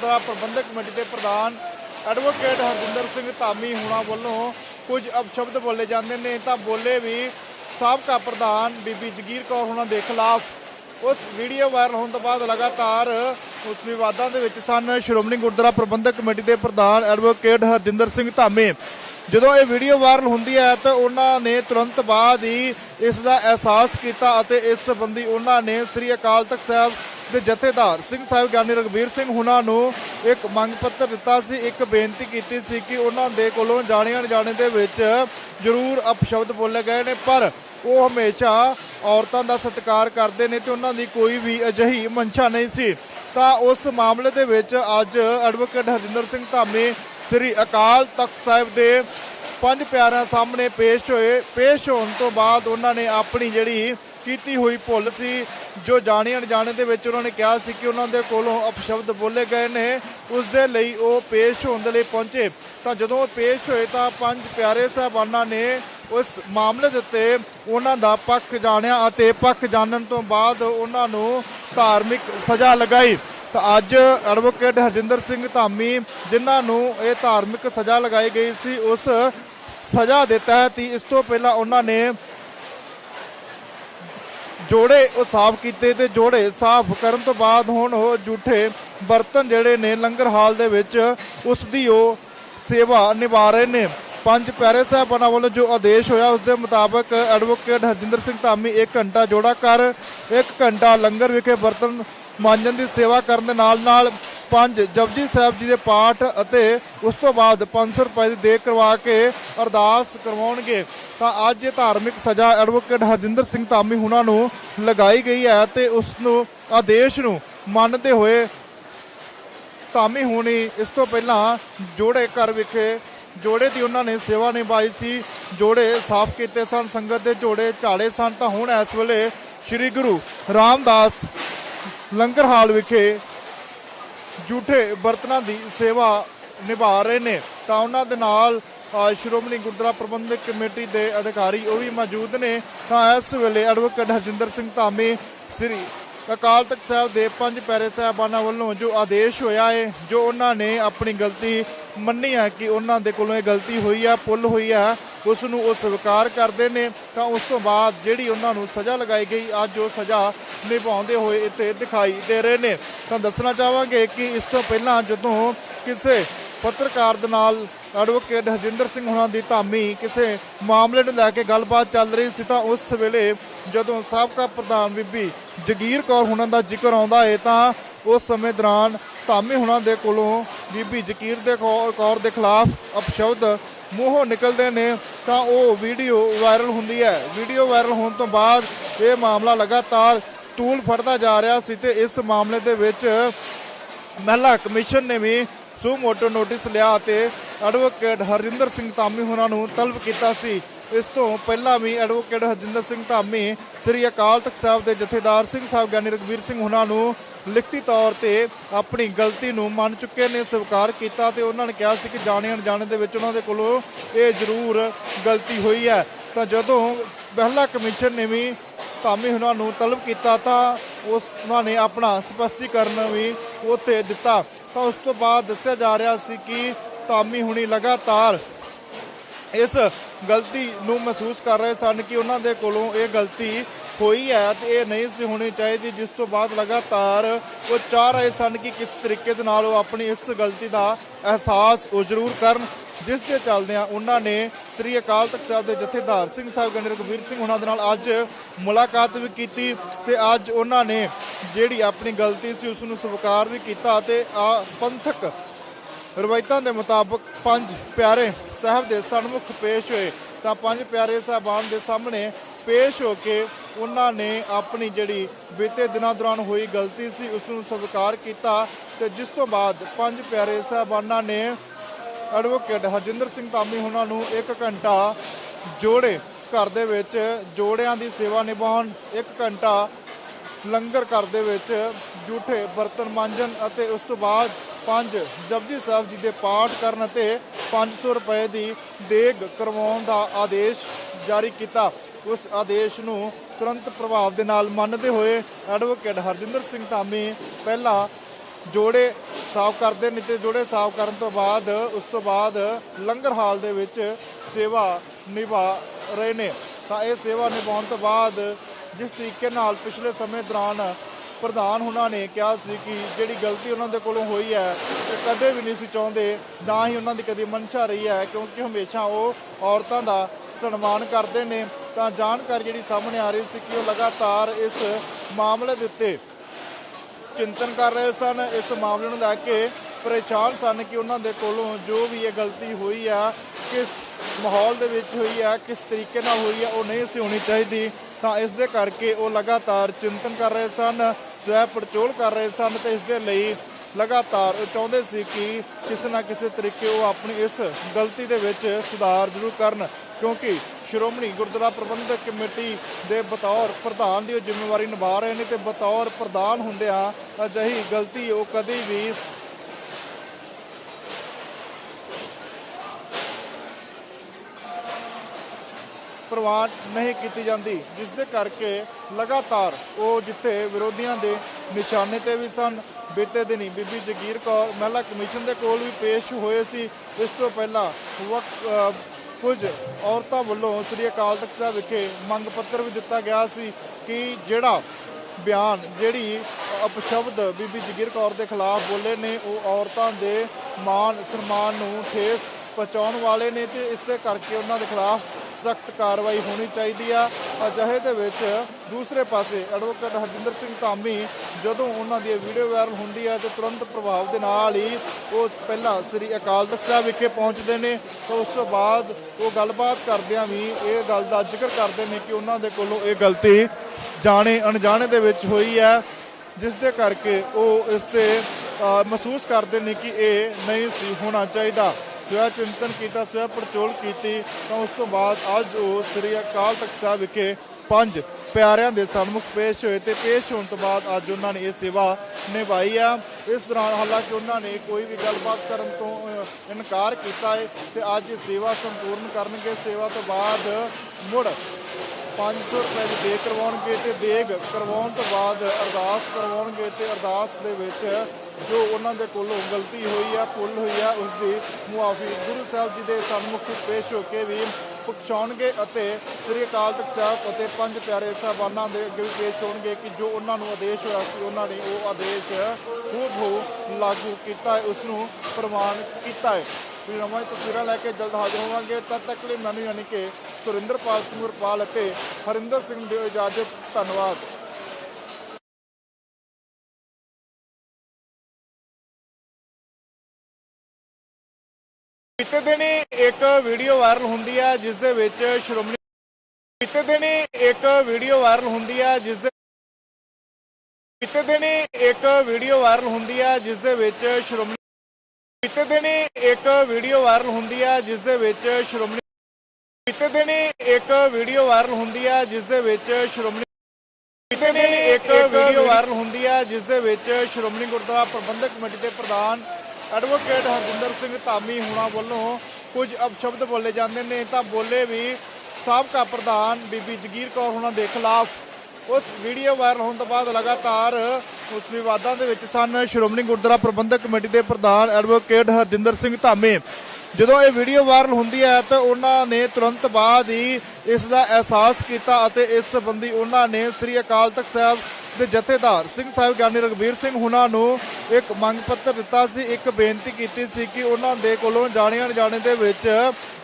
ਦਾ ਪ੍ਰਬੰਧਕ committee ਦੇ ਪ੍ਰਧਾਨ advocate Harjinder Singh Dhami ਹੁਣਾਂ ਵੱਲੋਂ ਕੁਝ ਅਪਸ਼ਬਦ ਬੋਲੇ ਜਾਂਦੇ ਨੇ। ਤਾਂ ਬੋਲੇ ਵੀ ਸਾਬਕਾ ਪ੍ਰਧਾਨ ਬੀਬੀ ਜਗੀਰ ਕੌਰ ਹੁਣਾਂ ਦੇ ਖਿਲਾਫ। ਉਸ ਵੀਡੀਓ ਵਾਇਰਲ ਹੋਣ ਤੋਂ ਬਾਅਦ ਲਗਾਤਾਰ ਉਸ ਵਿਵਾਦਾਂ ਦੇ ਵਿੱਚ ਸਨ। ਸ਼੍ਰੋਮਣੀ ਗੁਰਦੁਆਰਾ ਪ੍ਰਬੰਧਕ ਕਮੇਟੀ ਦੇ ਪ੍ਰਧਾਨ ਐਡਵੋਕੇਟ ਹਰਜਿੰਦਰ ਸਿੰਘ ਧਾਮੀ। ਜਦੋਂ ਇਹ ਵੀਡੀਓ ਵਾਇਰਲ ਹੁੰਦੀ ਹੈ ਤਾਂ ਉਹਨਾਂ ਨੇ ਤੁਰੰਤ ਬਾਅਦ ਹੀ ਇਸ ਦਾ ਅਹਿਸਾਸ ਕੀਤਾ ਅਤੇ ਇਸ ਸੰਬੰਧੀ ਉਹਨਾਂ ਨੇ ਸ੍ਰੀ ਅਕਾਲ ਤਖਤ ਸਾਹਿਬ ਦੇ ਜਥੇਦਾਰ ਸਿੰਘ ਸਾਹਿਬ ਗਿਆਨੀ ਰਗਵੀਰ ਸਿੰਘ ਹੁਣਾਂ ਨੂੰ ਇੱਕ ਮੰਗ ਪੱਤਰ ਦਿੱਤਾ ਸੀ, ਇੱਕ ਬੇਨਤੀ ਕੀਤੀ ਸੀ ਕਿ ਉਹਨਾਂ ਦੇ ਕੋਲੋਂ ਜਾਣੇ ਅਣਜਾਣੇ ਦੇ ਵਿੱਚ ਜ਼ਰੂਰ ਅਪਸ਼ਬਦ ਬੋਲੇ ਗਏ ਨੇ, ਪਰ ਉਹ ਹਮੇਸ਼ਾ ਔਰਤਾਂ ਦਾ ਸਤਿਕਾਰ ਕਰਦੇ ਨੇ ਤੇ ਉਹਨਾਂ ਦੀ ਕੋਈ ਵੀ ਅਜਿਹੀ ਮਨਸ਼ਾ ਨਹੀਂ ਸੀ। ਤਾਂ ਉਸ ਮਾਮਲੇ ਦੇ ਵਿੱਚ ਅੱਜ ਐਡਵੋਕੇਟ ਹਰਜਿੰਦਰ ਸਿੰਘ ਧਾਮੀ ਸ੍ਰੀ ਅਕਾਲ ਤਖਤ ਸਾਹਿਬ ਦੇ ਪੰਜ ਪਿਆਰਿਆਂ ਸਾਹਮਣੇ ਪੇਸ਼ ਹੋਏ। ਪੇਸ਼ ਹੋਣ ਤੋਂ ਬਾਅਦ ਉਹਨਾਂ ਨੇ ਆਪਣੀ ਜਿਹੜੀ ਕੀਤੀ ਹੋਈ ਭੁੱਲ ਸੀ, ਜੋ ਜਾਣੇ ਅਣਜਾਣੇ ਦੇ ਵਿੱਚ ਉਹਨਾਂ ਨੇ ਕਿਹਾ ਸੀ ਕਿ ਉਹਨਾਂ ਦੇ ਕੋਲੋਂ ਅਪਸ਼ਬਦ ਬੋਲੇ ਗਏ ਨੇ, ਉਸ ਦੇ ਲਈ ਉਹ ਪੇਸ਼ ਹੋਣ ਦੇ ਲਈ ਪਹੁੰਚੇ। ਤਾਂ ਜਦੋਂ ਉਹ ਪੇਸ਼ ਹੋਏ ਤਾਂ ਪੰਜ ਪਿਆਰੇ ਸਾਹਿਬਾਨਾਂ ਨੇ ਉਸ ਮਾਮਲੇ ਦੇ ਉੱਤੇ ਉਹਨਾਂ ਦਾ ਪੱਖ ਜਾਣਿਆ ਅਤੇ ਪੱਖ ਜਾਣਨ ਤੋਂ ਬਾਅਦ ਉਹਨਾਂ ਨੂੰ ਧਾਰਮਿਕ ਸਜ਼ਾ ਲਗਾਈ। ਤਾਂ ਅੱਜ ਐਡਵੋਕੇਟ ਹਰਜਿੰਦਰ ਸਿੰਘ ਧਾਮੀ, ਜਿਨ੍ਹਾਂ ਨੂੰ ਇਹ ਧਾਰਮਿਕ ਸਜ਼ਾ ਲਗਾਈ ਗਈ ਸੀ, ਉਸ ਸਜ਼ਾ ਦੇ ਤਹਿਤ ਹੀ ਇਸ ਤੋਂ ਪਹਿਲਾਂ ਉਹਨਾਂ ਨੇ ਜੋੜੇ ਉਹ ਸਾਫ਼ ਕੀਤੇ ਤੇ ਜੋੜੇ ਸਾਫ਼ ਕਰਨ ਤੋਂ ਬਾਅਦ ਹੁਣ ਉਹ ਝੂਠੇ ਬਰਤਨ ਜਿਹੜੇ ਨੇ ਲੰਗਰ ਹਾਲ ਦੇ ਵਿੱਚ, ਉਸ ਦੀ ਉਹ ਸੇਵਾ ਨਿਭਾ ਰਹੇ ਨੇ। ਪੰਜ ਪਿਆਰੇ ਸਾਹਿਬਾਨਾਂ ਵੱਲੋਂ ਜੋ ਆਦੇਸ਼ ਹੋਇਆ, ਉਸ ਦੇ ਮੁਤਾਬਕ ਐਡਵੋਕੇਟ ਹਰਜਿੰਦਰ ਸਿੰਘ ਧਾਮੀ 1 ਘੰਟਾ ਜੋੜਾ ਕਰ 1 ਘੰਟਾ ਲੰਗਰ ਵਿਖੇ ਬਰਤਨ ਮਾਂਜਣ ਦੀ ਸੇਵਾ ਕਰਨ ਦੇ ਨਾਲ ਨਾਲ ਪੰਜ ਜਪਜੀ ਸਾਹਿਬ ਜੀ ਦੇ ਪਾਠ ਅਤੇ ਉਸ ਤੋਂ ਬਾਅਦ 500 ਰੁਪਏ ਦੀ ਦੇਗ ਕਰਵਾ ਕੇ ਅਰਦਾਸ ਕਰਵਾਉਣਗੇ। ਤਾਂ ਅੱਜ ਇਹ ਧਾਰਮਿਕ ਸਜ਼ਾ ਐਡਵੋਕੇਟ ਹਰਜਿੰਦਰ ਸਿੰਘ ਧਾਮੀ ਹੁਣਾਂ ਨੂੰ ਲਗਾਈ ਗਈ ਹੈ ਤੇ ਉਸ ਨੂੰ ਆਦੇਸ਼ ਨੂੰ ਮੰਨਦੇ ਹੋਏ ਧਾਮੀ ਹੁਣੀ ਇਸ ਤੋਂ ਪਹਿਲਾਂ ਜੋੜੇ ਘਰ ਵਿਖੇ ਜੋੜੇ ਦੀ ਉਹਨਾਂ ਨੇ ਸੇਵਾ ਨਿਭਾਈ ਸੀ, ਜੋੜੇ ਸਾਫ਼ ਕੀਤੇ ਸਨ, ਸੰਗਤ ਦੇ ਜੋੜੇ ਝਾੜੇ ਸਨ, ਤਾਂ ਹੁਣ ਇਸ ਵੇਲੇ ਸ੍ਰੀ ਗੁਰੂ ਰਾਮਦਾਸ ਲੰਗਰ ਹਾਲ ਵਿਖੇ ਝੂਠੇ ਬਰਤਨਾਂ ਦੀ ਸੇਵਾ ਨਿਭਾ ਰਹੇ ਨੇ। ਤਾਂ ਉਹਨਾਂ ਦੇ ਨਾਲ ਸ਼੍ਰੋਮਣੀ ਗੁਰਦੁਆਰਾ ਪ੍ਰਬੰਧਕ ਕਮੇਟੀ ਦੇ ਅਧਿਕਾਰੀ ਉਹ ਵੀ ਮੌਜੂਦ ਨੇ। ਤਾਂ ਇਸ ਵੇਲੇ ਐਡਵੋਕੇਟ ਹਰਜਿੰਦਰ ਸਿੰਘ ਧਾਮੀ, ਸ੍ਰੀ ਅਕਾਲ ਤਖਤ ਸਾਹਿਬ ਦੇ ਪੰਜ ਪੈਰੇ ਸਾਹਿਬਾਨਾਂ ਵੱਲੋਂ ਜੋ ਆਦੇਸ਼ ਹੋਇਆ ਹੈ ਜੋ ਉਹਨਾਂ ਨੇ ਆਪਣੀ ਗਲਤੀ ਮੰਨੀ ਹੈ ਕਿ ਉਹਨਾਂ ਦੇ ਕੋਲੋਂ ਇਹ ਗਲਤੀ ਹੋਈ ਹੈ ਪੁੱਲ ਹੋਈ ਹੈ ਉਸ ਨੂੰ ਉਹ ਸਵੀਕਾਰ ਕਰਦੇ ਨੇ, ਤਾਂ ਉਸ ਤੋਂ ਬਾਅਦ ਜਿਹੜੀ ਉਹਨਾਂ ਨੂੰ ਸਜ਼ਾ ਲਗਾਈ ਗਈ, ਅੱਜ ਉਹ ਸਜ਼ਾ ਨਿਭਾਉਂਦੇ ਹੋਏ ਇੱਥੇ ਦਿਖਾਈ ਦੇ ਰਹੇ ਨੇ। ਤਾਂ ਦੱਸਣਾ ਚਾਹਾਂਗੇ ਕਿ ਇਸ ਤੋਂ ਪਹਿਲਾਂ ਜਦੋਂ ਕਿਸੇ ਪੱਤਰਕਾਰ ਦੇ ਨਾਲ ਐਡਵੋਕੇਟ ਹਰਜਿੰਦਰ ਸਿੰਘ ਹੁਣਾਂ ਦੀ ਧਾਮੀ ਕਿਸੇ ਮਾਮਲੇ ਨੂੰ ਲੈ ਕੇ ਗੱਲਬਾਤ ਚੱਲ ਰਹੀ ਸੀ ਤਾਂ ਉਸ ਵੇਲੇ ਜਦੋਂ ਸਾਬਕਾ ਪ੍ਰਧਾਨ ਬੀਬੀ ਜਗੀਰ ਕੌਰ ਹੁਣਾਂ ਦਾ ਜ਼ਿਕਰ ਆਉਂਦਾ ਹੈ ਤਾਂ ਉਸ ਸਮੇਂ ਦੌਰਾਨ ਧਾਮੀ ਹੁਣਾਂ ਦੇ ਕੋਲੋਂ ਬੀਬੀ ਜਗੀਰ ਦੇ ਕੌਰ ਕੌਰ ਦੇ ਖਿਲਾਫ ਅਪਸ਼ਬਦ ਮੂੰਹੋਂ ਨਿਕਲਦੇ ਨੇ ਤਾਂ ਉਹ ਵੀਡੀਓ ਵਾਇਰਲ ਹੁੰਦੀ ਹੈ। ਵੀਡੀਓ ਵਾਇਰਲ ਹੋਣ ਤੋਂ ਬਾਅਦ ਇਹ ਮਾਮਲਾ ਲਗਾਤਾਰ ਤੂਲ ਫੜਦਾ ਜਾ ਰਿਹਾ ਸੀ ਤੇ ਇਸ ਮਾਮਲੇ ਦੇ ਵਿੱਚ ਮਹਿਲਾ ਕਮਿਸ਼ਨ ਨੇ ਵੀ ਸੂ ਮੋਟੋ ਨੋਟਿਸ ਲਿਆ ਅਤੇ ਐਡਵੋਕੇਟ ਹਰਜਿੰਦਰ ਸਿੰਘ ਧਾਮੀ ਉਹਨਾਂ ਨੂੰ ਤਲਬ ਕੀਤਾ ਸੀ। ਇਸ ਤੋਂ ਪਹਿਲਾਂ ਵੀ ਐਡਵੋਕੇਟ ਹਰਜਿੰਦਰ ਸਿੰਘ ਧਾਮੀ ਸ੍ਰੀ ਅਕਾਲ ਤਖਤ ਸਾਹਿਬ ਦੇ ਜਥੇਦਾਰ ਸਿੰਘ ਸਾਹਿਬ ਗਿਆਨੀ ਰਘਵੀਰ ਸਿੰਘ ਉਹਨਾਂ ਨੂੰ ਲਿਖਤੀ ਤੌਰ ਤੇ ਆਪਣੀ ਗਲਤੀ ਨੂੰ ਮੰਨ ਚੁੱਕੇ ਨੇ, ਸਵੀਕਾਰ ਕੀਤਾ ਤੇ ਉਹਨਾਂ ਨੇ ਕਿਹਾ ਸੀ ਕਿ ਜਾਣੇ ਅਣਜਾਣੇ ਦੇ ਵਿੱਚ ਉਹਨਾਂ ਦੇ ਕੋਲੋਂ ਇਹ ਜ਼ਰੂਰ ਗਲਤੀ ਹੋਈ ਹੈ। ਤਾਂ ਜਦੋਂ ਪਹਿਲਾ ਕਮਿਸ਼ਨ ਨੇ ਵੀ ਧਾਮੀ ਉਹਨਾਂ ਨੂੰ ਤਲਬ ਕੀਤਾ ਤਾਂ ਉਸ ਉਹਨਾਂ ਨੇ ਆਪਣਾ ਸਪਸ਼ਟੀਕਰਨ ਵੀ ਉੱਥੇ ਦਿੱਤਾ। ਤਾਂ ਉਸ ਤੋਂ ਬਾਅਦ ਦੱਸਿਆ ਜਾ ਰਿਹਾ ਸੀ ਕਿ ਧਾਮੀ ਹੁਣੀ ਲਗਾਤਾਰ ਇਸ ਗਲਤੀ ਨੂੰ ਮਹਿਸੂਸ ਕਰ ਰਹੇ ਸਨ ਕਿ ਉਹਨਾਂ ਦੇ ਕੋਲੋਂ ਇਹ ਗਲਤੀ ਹੋਈ ਹੈ ਤੇ ਇਹ ਨਹੀਂ ਸੀ ਹੋਣੀ ਚਾਹੀਦੀ, ਜਿਸ ਤੋਂ ਬਾਅਦ ਲਗਾਤਾਰ ਉਹ ਚਾਹ ਰਹੇ ਸਨ ਕਿ ਕਿਸ ਤਰੀਕੇ ਦੇ ਨਾਲ ਉਹ ਆਪਣੀ ਇਸ ਗਲਤੀ ਦਾ ਅਹਿਸਾਸ ਉਹ ਜ਼ਰੂਰ ਕਰਨ। ਜਿਸ ਦੇ ਚੱਲਦਿਆਂ ਉਹਨਾਂ ਨੇ ਸ੍ਰੀ ਅਕਾਲ ਤਖਤ ਸਾਹਿਬ ਦੇ ਜਥੇਦਾਰ ਸਿੰਘ ਸਾਹਿਬ ਗੰਡਰ ਕਬੀਰ ਸਿੰਘ ਉਹਨਾਂ ਦੇ ਨਾਲ ਅੱਜ ਮੁਲਾਕਾਤ ਵੀ ਕੀਤੀ ਤੇ ਅੱਜ ਉਹਨਾਂ ਨੇ ਜਿਹੜੀ ਆਪਣੀ ਗਲਤੀ ਸੀ ਉਸ ਨੂੰ ਸਵੀਕਾਰ ਵੀ ਕੀਤਾ ਤੇ ਆ ਪੰਥਕ ਰਵਾਇਤਾਂ ਦੇ ਮੁਤਾਬਕ ਪੰਜ ਪਿਆਰੇ ਸਾਹਿਬ ਦੇ ਸਨਮੁਖ ਪੇਸ਼ ਹੋਏ। ਤਾਂ ਪੰਜ ਪਿਆਰੇ ਸਾਹਿਬਾਨ ਦੇ ਸਾਹਮਣੇ ਪੇਸ਼ ਹੋ ਕੇ ਉਹਨਾਂ ਨੇ ਆਪਣੀ ਜਿਹੜੀ ਬੀਤੇ ਦਿਨਾਂ ਦੌਰਾਨ ਹੋਈ ਗਲਤੀ ਸੀ ਉਸ ਨੂੰ ਸਵੀਕਾਰ ਕੀਤਾ ਤੇ ਜਿਸ ਤੋਂ ਬਾਅਦ ਪੰਜ ਪਿਆਰੇ ਸਾਹਿਬਾਨਾਂ ਨੇ ਐਡਵੋਕੇਟ ਹਰਜਿੰਦਰ ਸਿੰਘ ਧਾਮੀ ਉਹਨਾਂ ਨੂੰ 1 ਘੰਟਾ ਜੋੜੇ ਘਰ ਦੇ ਵਿੱਚ ਜੋੜਿਆਂ ਦੀ ਸੇਵਾ ਨਿਭਾਉਣ 1 ਘੰਟਾ ਲੰਗਰ ਘਰ ਦੇ ਵਿੱਚ ਝੂਠੇ ਬਰਤਨ ਮਾਂਜਣ ਅਤੇ ਉਸ ਤੋਂ ਬਾਅਦ ਪੰਜ ਜਪਜੀ ਸਾਹਿਬ ਜੀ ਦੇ ਪਾਠ ਕਰਨ ਅਤੇ 500 ਰੁਪਏ ਦੀ ਦੇਗ ਕਰਵਾਉਣ ਦਾ ਆਦੇਸ਼ ਜਾਰੀ ਕੀਤਾ। ਉਸ ਆਦੇਸ਼ ਨੂੰ ਤੁਰੰਤ ਪ੍ਰਭਾਵ ਦੇ ਨਾਲ ਮੰਨਦੇ ਹੋਏ ਐਡਵੋਕੇਟ ਹਰਜਿੰਦਰ ਸਿੰਘ ਧਾਮੀ ਪਹਿਲਾਂ ਜੋੜੇ ਸਾਫ਼ ਕਰਦੇ ਨੇ ਤੇ ਜੋੜੇ ਸਾਫ਼ ਕਰਨ ਤੋਂ ਬਾਅਦ, ਉਸ ਤੋਂ ਬਾਅਦ ਲੰਗਰ ਹਾਲ ਦੇ ਵਿੱਚ ਸੇਵਾ ਨਿਭਾ ਰਹੇ ਨੇ। ਤਾਂ ਇਹ ਸੇਵਾ ਨਿਭਾਉਣ ਤੋਂ ਬਾਅਦ ਜਿਸ ਤਰੀਕੇ ਨਾਲ ਪਿਛਲੇ ਸਮੇਂ ਦੌਰਾਨ ਪ੍ਰਧਾਨ ਉਹਨਾਂ ਨੇ ਕਿਹਾ ਸੀ ਕਿ ਜਿਹੜੀ ਗਲਤੀ ਉਹਨਾਂ ਦੇ ਕੋਲੋਂ ਹੋਈ ਹੈ ਤੇ ਕਦੇ ਵੀ ਨਹੀਂ ਸੀ ਚਾਹੁੰਦੇ, ਨਾ ਹੀ ਉਹਨਾਂ ਦੀ ਕਦੀ ਮਨਸ਼ਾ ਰਹੀ ਹੈ, ਕਿਉਂਕਿ ਹਮੇਸ਼ਾ ਉਹ ਔਰਤਾਂ ਦਾ ਸਨਮਾਨ ਕਰਦੇ ਨੇ। ਤਾਂ ਜਾਣਕਾਰੀ ਜਿਹੜੀ ਸਾਹਮਣੇ ਆ ਰਹੀ ਸੀ ਕਿ ਉਹ ਲਗਾਤਾਰ ਇਸ ਮਾਮਲੇ ਦੇ ਉੱਤੇ ਚਿੰਤਨ ਕਰ ਰਹੇ ਸਨ, ਇਸ ਮਾਮਲੇ ਨੂੰ ਲੈ ਕੇ ਪਰੇਸ਼ਾਨ ਸਨ ਕਿ ਉਹਨਾਂ ਦੇ ਕੋਲੋਂ ਜੋ ਵੀ ਇਹ ਗਲਤੀ ਹੋਈ ਆ, ਕਿਸ ਮਾਹੌਲ ਦੇ ਵਿੱਚ ਹੋਈ ਆ, ਕਿਸ ਤਰੀਕੇ ਨਾਲ ਹੋਈ ਆ, ਉਹ ਨਹੀਂ ਸੀ ਹੋਣੀ ਚਾਹੀਦੀ। ਤਾਂ ਇਸ ਦੇ ਕਰਕੇ ਉਹ ਲਗਾਤਾਰ ਚਿੰਤਨ ਕਰ ਰਹੇ ਸਨ, ਸਵੈ ਪੜਚੋਲ ਕਰ ਰਹੇ ਸਨ ਤੇ ਇਸ ਦੇ ਲਈ ਲਗਾਤਾਰ ਉਹ ਚਾਹੁੰਦੇ ਸੀ ਕਿ ਕਿਸੇ ਨਾ ਕਿਸੇ ਤਰੀਕੇ ਉਹ ਆਪਣੀ ਇਸ ਗਲਤੀ ਦੇ ਵਿੱਚ ਸੁਧਾਰ ਜ਼ਰੂਰ ਕਰਨ, ਕਿਉਂਕਿ ਸ਼੍ਰੋਮਣੀ ਗੁਰਦੁਆਰਾ ਪ੍ਰਬੰਧਕ ਕਮੇਟੀ ਦੇ ਬਤੌਰ ਪ੍ਰਧਾਨ ਦੀ ਉਹ ਜ਼ਿੰਮੇਵਾਰੀ ਨਿਭਾ ਰਹੇ ਨੇ ਤੇ ਬਤੌਰ ਪ੍ਰਧਾਨ ਹੁੰਦਿਆਂ ਅਜਿਹੀ ਗਲਤੀ ਉਹ ਕਦੇ ਵੀ ਪ੍ਰਵਾਨ ਨਹੀਂ ਕੀਤੀ ਜਾਂਦੀ, ਜਿਸ ਦੇ ਕਰਕੇ ਲਗਾਤਾਰ ਉਹ ਜਿੱਥੇ ਵਿਰੋਧੀਆਂ ਦੇ ਨਿਸ਼ਾਨੇ ਤੇ ਵੀ ਸਨ। ਬੀਤੇ ਦਿਨੀ ਬੀਬੀ ਜਗੀਰ ਕੌਰ ਮਹਿਲਾ ਕਮਿਸ਼ਨ ਦੇ ਕੋਲ ਵੀ ਪੇਸ਼ ਹੋਏ ਸੀ। ਇਸ ਤੋਂ ਪਹਿਲਾਂ ਕੁਝ ਔਰਤਾਂ ਵੱਲੋਂ ਸ੍ਰੀ ਅਕਾਲ ਤਖਤ ਸਾਹਿਬ ਵਿਖੇ ਮੰਗ ਪੱਤਰ ਵੀ ਦਿੱਤਾ ਗਿਆ ਸੀ ਕਿ ਜਿਹੜਾ ਬਿਆਨ ਜਿਹੜੀ ਅਪਸ਼ਬਦ ਬੀਬੀ ਜਗੀਰ ਕੌਰ ਦੇ ਖਿਲਾਫ ਬੋਲੇ ਨੇ, ਉਹ ਔਰਤਾਂ ਦੇ ਮਾਨ ਸਨਮਾਨ ਨੂੰ ਠੇਸ ਪਹੁੰਚਾਉਣ ਵਾਲੇ ਨੇ ਤੇ ਇਸ ਦੇ ਕਰਕੇ ਉਹਨਾਂ ਦੇ ਖਿਲਾਫ ਸਖਤ ਕਾਰਵਾਈ ਹੋਣੀ ਚਾਹੀਦੀ ਆ। ਅਜਿਹੇ ਦੇ ਵਿੱਚ ਦੂਸਰੇ ਪਾਸੇ ਐਡਵੋਕੇਟ ਹਰਜਿੰਦਰ ਸਿੰਘ ਧਾਮੀ ਜਦੋਂ ਉਹਨਾਂ ਦੀ ਇਹ ਵੀਡੀਓ ਵਾਇਰਲ ਹੁੰਦੀ ਹੈ ਤੇ ਤੁਰੰਤ ਪ੍ਰਭਾਵ ਦੇ ਨਾਲ ਹੀ ਉਹ ਪਹਿਲਾਂ ਸ੍ਰੀ ਅਕਾਲ ਤਖਤ ਸਾਹਿਬ ਵਿਖੇ ਪਹੁੰਚਦੇ ਨੇ। ਤਾਂ ਉਸ ਤੋਂ ਬਾਅਦ ਉਹ ਗੱਲਬਾਤ ਕਰਦਿਆਂ ਵੀ ਇਹ ਗੱਲ ਦਾ ਜ਼ਿਕਰ ਕਰਦੇ ਨੇ ਕਿ ਉਹਨਾਂ ਦੇ ਕੋਲੋਂ ਇਹ ਗਲਤੀ ਜਾਣੇ ਅਣਜਾਣੇ ਦੇ ਵਿੱਚ ਹੋਈ ਹੈ ਜਿਸ ਦੇ ਕਰਕੇ ਉਹ ਇਸ ਤੇ ਮਹਿਸੂਸ ਕਰਦੇ ਨੇ ਕਿ ਇਹ ਨਹੀਂ ਸੀ ਹੋਣਾ ਚਾਹੀਦਾ। ਸਵੈ ਚਿੰਤਨ ਕੀਤਾ, ਸਵੈ ਪੜਚੋਲ ਕੀਤੀ, ਤਾਂ ਉਸ ਤੋਂ ਬਾਅਦ ਅੱਜ ਉਹ ਸ੍ਰੀ ਅਕਾਲ ਤਖਤ ਸਾਹਿਬ ਵਿਖੇ ਪੰਜ ਪਿਆਰਿਆਂ ਦੇ ਸਨਮੁਖ ਪੇਸ਼ ਹੋਏ ਤੇ ਪੇਸ਼ ਹੋਣ ਤੋਂ ਬਾਅਦ ਅੱਜ ਉਹਨਾਂ ਨੇ ਇਹ ਸੇਵਾ ਨਿਭਾਈ ਆ। ਇਸ ਦੌਰਾਨ ਹਾਲਾਂਕਿ ਉਹਨਾਂ ਨੇ ਕੋਈ ਵੀ ਗੱਲਬਾਤ ਕਰਨ ਤੋਂ ਇਨਕਾਰ ਕੀਤਾ ਹੈ ਤੇ ਅੱਜ ਸੇਵਾ ਸੰਪੂਰਨ ਕਰਨਗੇ। ਸੇਵਾ ਤੋਂ ਬਾਅਦ ਮੁੜ 500 ਰੁਪਏ ਦੀ ਦੇਗ ਕਰਵਾਉਣਗੇ ਤੇ ਦੇਗ ਕਰਵਾਉਣ ਤੋਂ ਬਾਅਦ ਅਰਦਾਸ ਕਰਵਾਉਣਗੇ ਤੇ ਅਰਦਾਸ ਦੇ ਵਿੱਚ ਜੋ ਉਹਨਾਂ ਦੇ ਕੋਲੋਂ ਗਲਤੀ ਹੋਈ ਆ, ਭੁੱਲ ਹੋਈ ਆ, ਉਸ ਦੀ ਮੁਆਫੀ ਗੁਰੂ ਸਾਹਿਬ ਜੀ ਦੇ ਸਨਮੁਖ ਪੇਸ਼ ਹੋ ਕੇ ਵੀ ਪੁੱਛਾਉਣਗੇ ਅਤੇ ਸ੍ਰੀ ਅਕਾਲ ਤਖਤ ਸਾਹਿਬ ਅਤੇ ਪੰਜ ਪਿਆਰੇ ਸਾਹਿਬਾਨਾਂ ਦੇ ਅੱਗੇ ਵੀ ਪੇਸ਼ ਹੋਣਗੇ ਕਿ ਜੋ ਉਹਨਾਂ ਨੂੰ ਆਦੇਸ਼ ਹੋਇਆ ਸੀ, ਉਹਨਾਂ ਨੇ ਉਹ ਆਦੇਸ਼ ਹੂਬਹੂ ਲਾਗੂ ਕੀਤਾ ਹੈ ਉਸ ਨੂੰ ਪ੍ਰਮਾਣ ਕੀਤਾ ਹੈ। ਵੀ ਨਵਾਂ ਤਸਵੀਰਾਂ ਲੈ ਕੇ ਜਲਦ ਹਾਜ਼ਰ ਹੋਵਾਂਗੇ। ਤਦ ਤੱਕ ਲਈ ਮੈਨੂੰ ਯਾਨੀ ਕਿ ਸੁਰਿੰਦਰਪਾਲ ਸਿੰਘ ਗੁਰਪਾਲ ਅਤੇ ਹਰਿੰਦਰ ਸਿੰਘ ਦਿਓ ਇਜਾਜ਼ਤ। ਧੰਨਵਾਦ। ਬੀਤੇ ਦਿਨੀ ਇੱਕ ਵੀਡੀਓ ਵਾਇਰਲ ਹੁੰਦੀ ਹੈ ਜਿਸ ਦੇ ਵਿੱਚ ਸ਼੍ਰੋਮਣੀ ਬੀਤੇ ਦਿਨੀ ਇੱਕ ਵੀਡੀਓ ਵਾਇਰਲ ਹੁੰਦੀ ਹੈ ਜਿਸ ਦੇ ਬੀਤੇ ਦਿਨੀ ਇੱਕ ਵੀਡੀਓ ਵਾਇਰਲ ਹੁੰਦੀ ਹੈ ਜਿਸ ਦੇ ਵਿੱਚ ਸ਼੍ਰੋਮਣੀ ਬੀਤੇ ਦਿਨੀ ਇੱਕ ਵੀਡੀਓ ਵਾਇਰਲ ਹੁੰਦੀ ਹੈ ਜਿਸ ਦੇ ਵਿੱਚ ਸ਼੍ਰੋਮਣੀ ਬੀਤੇ ਦਿਨੀ ਇੱਕ ਵੀਡੀਓ ਵਾਇਰਲ ਹੁੰਦੀ ਹੈ ਜਿਸ ਦੇ ਵਿੱਚ ਸ਼੍ਰੋਮਣੀ ਬੀਤੇ ਦਿਨੀ ਇੱਕ ਵੀਡੀਓ ਵਾਇਰਲ ਹੁੰਦੀ ਹੈ ਜਿਸ ਦੇ ਵਿੱਚ ਸ਼੍ਰੋਮਣੀ ਗੁਰਦੁਆਰਾ ਪ੍ਰਬੰਧਕ ਕਮੇਟੀ ਦੇ ਪ੍ਰਧਾਨ ਐਡਵੋਕੇਟ ਹਰਜਿੰਦਰ ਸਿੰਘ ਧਾਮੀ ਹੁਣਾਂ ਵੱਲੋਂ ਕੁਝ ਅਪਸ਼ਬਦ ਬੋਲੇ ਜਾਂਦੇ ਨੇ, ਤਾਂ ਬੋਲੇ ਵੀ ਸਾਬਕਾ ਪ੍ਰਧਾਨ ਬੀਬੀ ਜਗੀਰ ਕੌਰ ਹੁਣਾਂ ਦੇ ਖਿਲਾਫ। ਉਸ ਵੀਡੀਓ ਵਾਇਰਲ ਹੋਣ ਤੋਂ ਬਾਅਦ ਲਗਾਤਾਰ ਉਸ ਵਿਵਾਦਾਂ ਦੇ ਵਿੱਚ ਸਨ। ਸ਼੍ਰੋਮਣੀ ਗੁਰਦੁਆਰਾ ਪ੍ਰਬੰਧਕ ਕਮੇਟੀ ਦੇ ਪ੍ਰਧਾਨ ਐਡਵੋਕੇਟ ਹਰਜਿੰਦਰ ਸਿੰਘ ਧਾਮੀ। ਜਦੋਂ ਇਹ ਵੀਡੀਓ ਵਾਇਰਲ ਹੁੰਦੀ ਹੈ, ਤਾਂ ਉਹਨਾਂ ਨੇ ਤੁਰੰਤ ਬਾਅਦ ਹੀ ਇਸ ਦਾ ਅਹਿਸਾਸ ਕੀਤਾ ਅਤੇ ਇਸ ਸੰਬੰਧੀ ਉਹਨਾਂ ਨੇ ਸ੍ਰੀ ਅਕਾਲ ਤਖਤ ਸਾਹਿਬ ਦੇ ਜਥੇਦਾਰ ਸਿੰਘ ਸਾਹਿਬ ਗਿਆਨੀ ਰਗਵੀਰ ਸਿੰਘ ਹੁਣਾਂ ਨੂੰ ਇੱਕ ਮੰਗ ਪੱਤਰ ਦਿੱਤਾ ਸੀ, ਇੱਕ ਬੇਨਤੀ ਕੀਤੀ ਸੀ ਕਿ ਉਹਨਾਂ ਦੇ ਕੋਲੋਂ ਜਾਣੇ ਅਣਜਾਣੇ ਦੇ ਵਿੱਚ